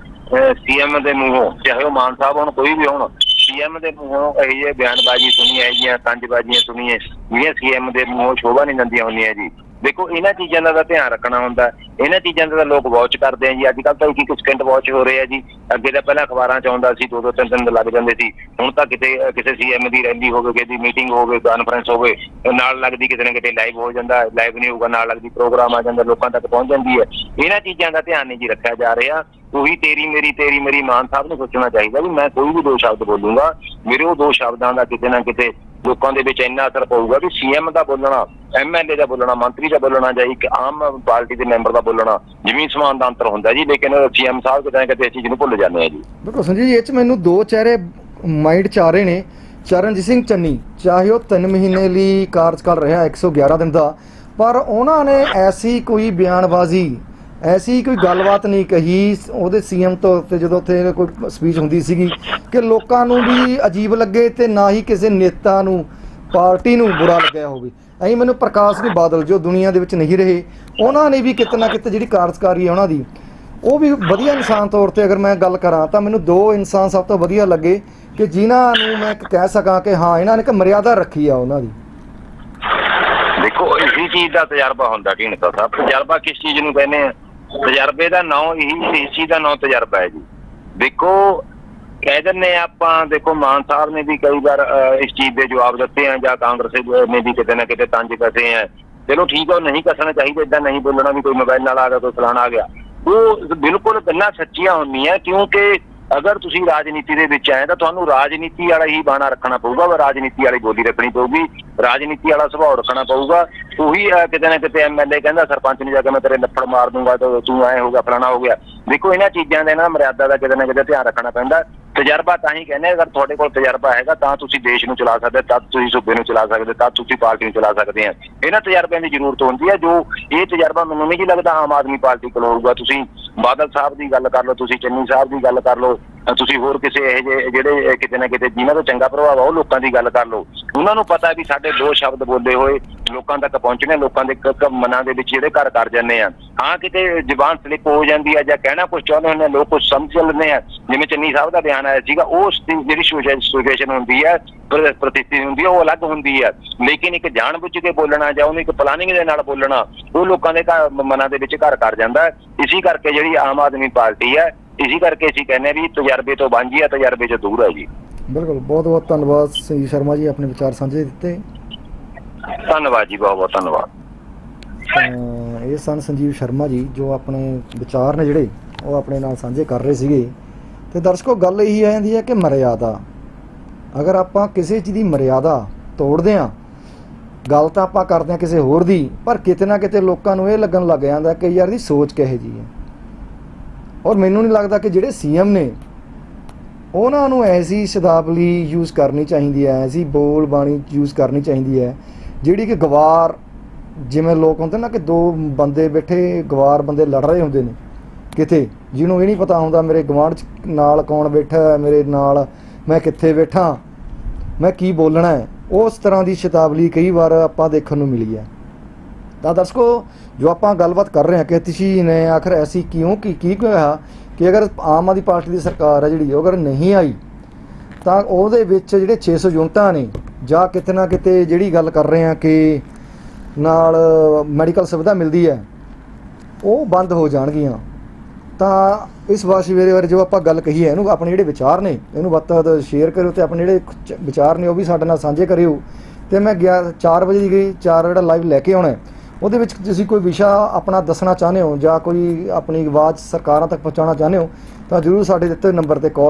ਸੀਐਮ ਦੇ ਮੂੰਹੋਂ, ਚਾਹੇ ਉਹ ਮਾਨ ਸਾਹਿਬ ਹੋਣ, ਕੋਈ ਵੀ ਹੋਣ ਸੀਐਮ ਦੇ ਮੂੰਹੋਂ ਇਹ ਜਿਹੇ ਬਿਆਨਬਾਜ਼ੀ ਸੁਣੀ ਹੈ ਜਾਂ ਕੰਜਬਾਜ਼ੀਆਂ ਸੁਣੀਏ, ਜਿਹੜੀਆਂ ਸੀਐਮ ਦੇ ਮੂੰਹੋਂ ਸ਼ੋਭਾ ਨਹੀਂ ਦਿੰਦੀਆਂ ਹੁੰਦੀਆਂ ਜੀ। ਦੇਖੋ ਇਹਨਾਂ ਚੀਜ਼ਾਂ ਦਾ ਤਾਂ ਧਿਆਨ ਰੱਖਣਾ ਹੁੰਦਾ ਇਹਨਾਂ ਚੀਜ਼ਾਂ ਦਾ ਤਾਂ ਲੋਕ ਵਾਚ ਕਰਦੇ ਆ ਜੀ। ਅੱਜ ਕੱਲ੍ਹ ਤਾਂ ਇੱਕ ਇੱਕ ਸਕਿੰਟ ਵਾਚ ਹੋ ਰਹੇ ਆ ਜੀ। ਅੱਗੇ ਤਾਂ ਪਹਿਲਾਂ ਅਖਬਾਰਾਂ ਚ ਆਉਂਦਾ ਸੀ ਦੋ ਦੋ ਤਿੰਨ ਦਿਨ ਲੱਗ ਜਾਂਦੇ ਸੀ। ਹੁਣ ਤਾਂ ਕਿਤੇ ਅਹ, ਕਿਸੇ ਸੀਐਮ ਦੀ ਰੈਲੀ ਹੋਵੇ ਕਿਸੇ ਦੀ ਮੀਟਿੰਗ ਹੋਵੇ ਕਾਨਫਰੰਸ ਹੋਵੇ ਨਾਲ ਲੱਗਦੀ ਕਿਤੇ ਨਾ ਕਿਤੇ ਲਾਈਵ ਹੋ ਜਾਂਦਾ ਲਾਈਵ ਨਹੀਂ ਹੋਊਗਾ ਨਾਲ ਲੱਗਦੀ ਪ੍ਰੋਗਰਾਮ ਆ ਜਾਂਦਾ ਲੋਕਾਂ ਤੱਕ ਪਹੁੰਚ ਜਾਂਦੀ ਹੈ। ਇਹਨਾਂ ਚੀਜ਼ਾਂ ਦਾ ਧਿਆਨ ਨਹੀਂ ਜੀ ਰੱਖਿਆ ਜਾ ਰਿਹਾ। ਉਹੀ ਤੇਰੀ ਮੇਰੀ ਤੇਰੀ ਮੇਰੀ ਮਾਨ ਸਾਹਿਬ ਨੂੰ ਸੋਚਣਾ ਚਾਹੀਦਾ ਵੀ ਮੈਂ ਕੋਈ ਵੀ ਦੋ ਸ਼ਬਦ ਬੋਲੂੰਗਾ। ਮੇਰੇ ਉਹ ਦੋ ਸ਼ਬਦਾਂ ਦਾ ਕਿਤੇ ਨਾ ਕਿਤੇ ਲੋਕਾਂ ਦੇ ਵਿੱਚ ਇੰਨਾ ਅਸਰ ਪਊਗਾ ਕਿ ਸੀਐਮ ਦਾ ਬੋਲਣਾ ਐਮਐਲਏ ਦਾ ਬੋਲਣਾ, ਮੰਤਰੀ ਦਾ ਬੋਲਣਾ ਜਾਂ ਇੱਕ ਆਮ ਪਾਰਟੀ ਦੇ ਮੈਂਬਰ ਦਾ ਬੋਲਣਾ ਜ਼ਮੀਨ ਸਮਾਨ ਦਾ ਅੰਤਰ ਹੁੰਦਾ ਜੀ, ਲੇਕਿਨ ਸੀਐਮ ਸਾਹਿਬ ਕਿਤੇ ਕਿਤੇ ਇਸ ਚੀਜ਼ ਨੂੰ ਭੁੱਲ ਜਾਂਦੇ ਆ ਜੀ। ਬਿਲਕੁਲ ਸੰਜੀਤ ਜੀ, ਇਹ ਚ ਮੈਨੂੰ ਦੋ ਚਿਹਰੇ ਮਾਈਂਡ ਚ ਆ ਰਹੇ ਨੇ, ਚਰਨਜੀਤ ਸਿੰਘ ਚੰਨੀ, ਚਾਹੇ ਉਹ 3 ਮਹੀਨੇ ਲਈ ਕਾਰਜਕਾਲ ਰਿਹਾ 111 ਦਿਨ ਦਾ, ਪਰ ਉਹਨਾਂ ਨੇ ਐਸੀ ਕੋਈ ਬਿਆਨਬਾਜ਼ੀ, ਐਸੀ ਕੋਈ ਗੱਲਬਾਤ ਨਹੀਂ ਕਹੀ, ਉਹਦੇ ਸੀਐਮ ਤੋਂ ਤੇ ਜਦੋਂ ਉੱਥੇ ਕੋਈ ਸਪੀਚ ਹੁੰਦੀ ਸੀਗੀ, ਕਿ ਲੋਕਾਂ ਨੂੰ ਵੀ ਅਜੀਬ ਲੱਗੇ ਤੇ ਨਾ ਹੀ ਕਿਸੇ ਨੇਤਾ ਨੂੰ ਪਾਰਟੀ ਨੂੰ ਬੁਰਾ ਲੱਗਿਆ ਹੋਵੇ। ਐਂ ਮੈਨੂੰ ਪ੍ਰਕਾਸ਼ ਸਿੰਘ ਬਾਦਲ ਜੋ ਦੁਨੀਆ ਦੇ ਵਿੱਚ ਨਹੀਂ ਰਹੇ, ਉਹਨਾਂ ਨੇ ਵੀ ਕਿਤੇ ਕਿਤੇ ਜਿਹੜੀ ਕਾਰਜਕਾਰੀ ਹੈ ਉਹਨਾਂ ਦੀ, ਉਹ ਵੀ ਵਧੀਆ ਇਨਸਾਨ ਤੌਰ ਤੇ ਅਗਰ ਮੈਂ ਗੱਲ ਕਰਾਂ ਤਾਂ ਮੈਨੂੰ ਦੋ ਇਨਸਾਨ ਸਭ ਤੋਂ ਵਧੀਆ ਲੱਗੇ ਕਿ ਜਿਨ੍ਹਾਂ ਨੂੰ ਮੈਂ ਕਹਿ ਸਕਾਂ ਕਿ ਹਾਂ, ਇਹਨਾਂ ਨੇ ਇੱਕ ਮਰਿਆਦਾ ਰੱਖੀ ਆ ਉਹਨਾਂ ਦੀ। ਦੇਖੋ ਇਸੇ ਚੀਜ਼ ਦਾ ਤਜਰਬਾ ਹੁੰਦਾ ਢੀਂਡਸਾ ਸਾਹਿਬ ਤਜਰਬਾ ਕਿਸ ਚੀਜ਼ ਨੂੰ ਕਹਿੰਦੇ ਆ? ਤਜਰਬੇ ਦਾ ਨਾਂ ਇਹੀ, ਇਸ ਚੀਜ਼ ਦਾ ਨਾਂ ਤਜਰਬਾ ਹੈ ਜੀ। ਦੇਖੋ ਕਹਿ ਦਿੰਨੇ ਆ ਆਪਾਂ, ਦੇਖੋ ਮਾਨ ਸਾਹਿਬ ਨੇ ਵੀ ਕਈ ਵਾਰ ਇਸ ਚੀਜ਼ ਦੇ ਜਵਾਬ ਦਿੱਤੇ ਆ ਜਾਂ ਕਾਂਗਰਸ ਨੇ ਵੀ ਕਿਤੇ ਨਾ ਕਿਤੇ ਤੰਜ ਕਸੇ ਆ। ਚਲੋ ਠੀਕ ਆ, ਉਹ ਨਹੀਂ ਕੱਸਣਾ ਚਾਹੀਦਾ ਇਦਾਂ ਨਹੀਂ ਬੋਲਣਾ ਵੀ ਕੋਈ ਮੋਬਾਈਲ ਨਾਲ ਆ ਗਿਆ, ਕੋਈ ਫਲਾਣਾ ਆ ਗਿਆ। ਉਹ ਬਿਲਕੁਲ ਗੱਲਾਂ ਸੱਚੀਆਂ ਹੁੰਦੀਆਂ, ਕਿਉਂਕਿ ਅਗਰ ਤੁਸੀਂ ਰਾਜਨੀਤੀ ਦੇ ਵਿੱਚ ਆਏ ਤਾਂ ਤੁਹਾਨੂੰ ਰਾਜਨੀਤੀ ਵਾਲਾ ਹੀ ਬਾਣਾ ਰੱਖਣਾ ਪਊਗਾ, ਵਾ ਰਾਜਨੀਤੀ ਵਾਲੀ ਬੋਲੀ ਰੱਖਣੀ ਪਊਗੀ, ਰਾਜਨੀਤੀ ਵਾਲਾ ਸੁਭਾਅ ਰੱਖਣਾ ਪਊਗਾ। ਉਹੀ ਕਿਤੇ ਨਾ ਕਿਤੇ ਐਮਐਲਏ ਕਹਿੰਦਾ, ਸਰਪੰਚ ਨੂੰ ਜਾ ਕੇ ਮੈਂ ਤੇਰੇ ਲੱਫੜ ਮਾਰ ਦੂੰਗਾ, ਤੂੰ ਐ ਹੋਗਾ ਫਲਾਣਾ ਹੋ ਗਿਆ। ਦੇਖੋ ਇਹਨਾਂ ਚੀਜ਼ਾਂ ਦੇ ਨਾ ਮਰਿਆਦਾ ਦਾ ਕਿਤੇ ਨਾ ਕਿਤੇ ਧਿਆਨ ਰੱਖਣਾ ਪੈਂਦਾ। ਤਜਰਬਾ ਤਾਂ ਹੀ ਕਹਿੰਦੇ ਅਗਰ ਤੁਹਾਡੇ ਕੋਲ ਤਜਰਬਾ ਹੈਗਾ ਤਾਂ ਤੁਸੀਂ ਦੇਸ਼ ਨੂੰ ਚਲਾ ਸਕਦੇ ਤਾਂ ਤੁਸੀਂ ਸੂਬੇ ਨੂੰ ਚਲਾ ਸਕਦੇ ਤਾਂ ਤੁਸੀਂ ਪਾਰਟੀ ਨੂੰ ਚਲਾ ਸਕਦੇ ਆ ਇਹਨਾਂ ਤਜਰਬਿਆਂ ਦੀ ਜ਼ਰੂਰਤ ਹੁੰਦੀ ਹੈ, ਜੋ ਇਹ ਤਜਰਬਾ ਮੈਨੂੰ ਨਹੀਂ ਜੀ ਲੱਗਦਾ ਆਮ ਆਦਮੀ ਪਾਰਟੀ ਕੋਲ ਹੋਊਗਾ। ਤੁਸੀਂ ਬਾਦਲ ਸਾਹਿਬ ਦੀ ਗੱਲ ਕਰ ਲਓ, ਤੁਸੀਂ ਚੰਨੀ ਸਾਹਿਬ ਦੀ ਗੱਲ ਕਰ ਲਓ ਤੁਸੀਂ ਹੋਰ ਕਿਸੇ ਇਹ ਜਿਹੇ ਜਿਹੜੇ ਕਿਤੇ ਨਾ ਕਿਤੇ ਜਿਨ੍ਹਾਂ ਤੋਂ ਚੰਗਾ ਪ੍ਰਭਾਵ ਆ ਉਹ ਲੋਕਾਂ ਦੀ ਗੱਲ ਕਰ ਲਓ। ਉਹਨਾਂ ਨੂੰ ਪਤਾ ਵੀ ਸਾਡੇ ਦੋ ਸ਼ਬਦ ਬੋਲੇ ਹੋਏ ਲੋਕਾਂ ਤੱਕ ਪਹੁੰਚਣੇ ਲੋਕਾਂ ਦੇ ਮਨਾਂ ਦੇ ਵਿੱਚ ਜਿਹੜੇ ਘਰ ਕਰ ਜਾਂਦੇ ਆ। ਹਾਂ ਕਿਤੇ ਜ਼ਬਾਨ ਸਲਿੱਪ ਹੋ ਜਾਂਦੀ ਆ ਜਾਂ ਕਹਿਣਾ ਕੁਝ ਚਾਹੁੰਦੇ ਹੁੰਦੇ ਆ, ਲੋਕ ਕੁਝ ਸਮਝ ਲੈਂਦੇ ਆ। ਜਿਵੇਂ ਚੰਨੀ ਸਾਹਿਬ ਦਾ ਬਿਆਨ ਆਇਆ ਸੀਗਾ ਉਹ ਜਿਹੜੀ ਸਿਚੁਏਸ਼ਨ ਹੁੰਦੀ ਹੈ ਪ੍ਰ- ਹੁੰਦੀ ਹੈ ਉਹ ਅਲੱਗ ਹੁੰਦੀ ਹੈ ਲੇਕਿਨ ਇੱਕ ਜਾਣ ਬੁੱਝ ਕੇ ਬੋਲਣਾ ਜਾਂ ਉਹਨੂੰ ਇੱਕ ਪਲਾਨਿੰਗ ਦੇ ਨਾਲ ਬੋਲਣਾ ਉਹ ਲੋਕਾਂ ਦੇ ਘਰ ਮਨਾਂ ਦੇ ਵਿੱਚ ਘਰ ਕਰ ਜਾਂਦਾ। ਹੈ। ਇਸੇ ਕਰਕੇ ਜਿਹੜੀ ਆਮ ਆਦਮੀ ਪਾਰਟੀ ਹੈ ਇਸੇ ਕਰਕੇ ਅਸੀਂ ਕਹਿੰਦੇ ਵੀ ਤਜਰਬੇ ਤੋਂ ਵਾਂਝੀ ਹੈ ਤਜਰਬੇ ਤੋਂ ਦੂਰ ਹੈ ਜੀ। ਬਿਲਕੁਲ ਬਹੁਤ ਬਹੁਤ ਧੰਨਵਾਦ ਸੰਜੀਵ ਸ਼ਰਮਾ ਜੀ ਆਪਣੇ ਵਿਚਾਰ ਸਾਂਝੇ ਦਿੱਤੇ। ਧੰਨਵਾਦ ਜੀ ਬਹੁਤ ਬਹੁਤ ਧੰਨਵਾਦ। ਇਹ ਸਨ ਸੰਜੀਵ ਸ਼ਰਮਾ ਜੀ ਜੋ ਆਪਣੇ ਵਿਚਾਰ ਨੇ ਜਿਹੜੇ ਉਹ ਆਪਣੇ ਨਾਲ ਸਾਂਝੇ ਕਰ ਰਹੇ ਸੀਗੇ। ਤੇ ਦਰਸ਼ਕੋ ਗੱਲ ਇਹੀ ਆ ਜਾਂਦੀ ਹੈ ਕਿ ਮਰਿਆਦਾ। ਅਗਰ ਆਪਾਂ ਕਿਸੇ ਚੀਜ਼ ਦੀ ਮਰਿਆਦਾ ਤੋੜਦੇ ਆ ਗੱਲ ਤਾਂ ਆਪਾਂ ਕਰਦੇ ਆ ਕਿਸੇ ਹੋਰ ਦੀ ਪਰ ਕਿਤੇ ਨਾ ਕਿਤੇ ਲੋਕਾਂ ਨੂੰ ਇਹ ਲੱਗਣ ਲੱਗ ਜਾਂਦਾ ਕਿ ਯਾਰ ਦੀ ਸੋਚ ਕਿਹੋ ਜੀ ਹੈ। ਔਰ ਮੈਨੂੰ ਨਹੀਂ ਲੱਗਦਾ ਕਿ ਜਿਹੜੇ ਸੀਐਮ ਨੇ, ਉਹਨਾਂ ਨੂੰ ਐਸੀ ਸ਼ਬਦਾਵਲੀ ਯੂਜ਼ ਕਰਨੀ ਚਾਹੀਦੀ ਹੈ, ਐਸੀ ਬੋਲ ਬਾਣੀ ਯੂਜ਼ ਕਰਨੀ ਚਾਹੀਦੀ ਹੈ, ਜਿਹੜੀ ਕਿ ਗਵਾਰ, ਜਿਵੇਂ ਲੋਕ ਹੁੰਦੇ ਨਾ ਕਿ ਦੋ ਬੰਦੇ ਬੈਠੇ, ਗਵਾਰ ਬੰਦੇ ਲੜ ਰਹੇ ਹੁੰਦੇ ਨੇ ਕਿਤੇ, ਜਿਹਨੂੰ ਇਹ ਨਹੀਂ ਪਤਾ ਹੁੰਦਾ ਮੇਰੇ ਗਵਾਂਢ ਚ ਨਾਲ ਕੌਣ ਬੈਠਾ ਮੇਰੇ ਨਾਲ ਮੈਂ ਕਿੱਥੇ ਬੈਠਾ, ਮੈਂ ਕੀ ਬੋਲਣਾ ਹੈ, ਉਸ ਤਰ੍ਹਾਂ ਦੀ ਸ਼ਬਦਾਵਲੀ ਕਈ ਵਾਰ ਆਪਾਂ ਦੇਖਣ ਨੂੰ ਮਿਲੀ ਹੈ। ਤਾਂ ਦਰਸ਼ਕੋ, ਜੋ ਆਪਾਂ ਗੱਲਬਾਤ ਕਰ ਰਹੇ ਹਾਂ ਕਿ ਤੁਸੀਂ ਨੇ, ਆਖਰ ਐਸੀ ਕਿਉਂ, ਕੀ ਕੀ ਹੋਇਆ ਕਿ ਅਗਰ ਆਮ ਆਦਮੀ ਪਾਰਟੀ ਦੀ ਸਰਕਾਰ ਹੈ ਜਿਹੜੀ ਅਗਰ ਨਹੀਂ ਆਈ, ਤਾਂ ਉਹਦੇ ਵਿੱਚ ਜਿਹੜੇ 600 ਯੂਨਿਟਾਂ ਨੇ, ਜਾਂ ਕਿਤੇ ਨਾ ਕਿਤੇ ਜਿਹੜੀ ਗੱਲ ਕਰ ਰਹੇ ਹਾਂ ਕਿ ਨਾਲ ਮੈਡੀਕਲ ਸੁਵਿਧਾ ਮਿਲਦੀ ਹੈ, ਉਹ ਬੰਦ ਹੋ ਜਾਣਗੀਆਂ। ਤਾਂ ਇਸ ਵਾਰ ਸਵੇਰੇ ਬਾਰੇ ਜੋ ਆਪਾਂ ਗੱਲ ਕਹੀ ਹੈ, ਇਹਨੂੰ ਆਪਣੇ ਜਿਹੜੇ ਵਿਚਾਰ ਨੇ, ਇਹਨੂੰ ਵੱਧ ਤੋਂ ਵੱਧ ਸ਼ੇਅਰ ਕਰਿਓ ਤੇ ਆਪਣੇ ਜਿਹੜੇ ਵਿਚਾਰ ਨੇ, ਉਹ ਵੀ ਸਾਡੇ ਨਾਲ ਸਾਂਝੇ ਕਰਿਓ। ਤੇ ਮੈਂ ਗਿਆ 4 ਵਜੇ ਦੀ ਗਈ 4 ਜਿਹੜਾ ਲਾਈਵ ਲੈ ਕੇ ਆਉਣਾ ਉਹਦੇ ਵਿੱਚ ਤੁਸੀਂ ਕੋਈ ਵਿਸ਼ਾ ਆਪਣਾ ਦੱਸਣਾ ਚਾਹੁੰਦੇ ਹੋ ਜਾਂ ਕੋਈ ਆਪਣੀ ਆਵਾਜ਼ ਸਰਕਾਰਾਂ ਤੱਕ ਪਹੁੰਚਾਉਣਾ ਚਾਹੁੰਦੇ ਹੋ, ਤਾਂ ਜਰੂਰ ਸਾਡੇ ਦਿੱਤੇ ਨੰਬਰ ਤੇ ਕਾਲ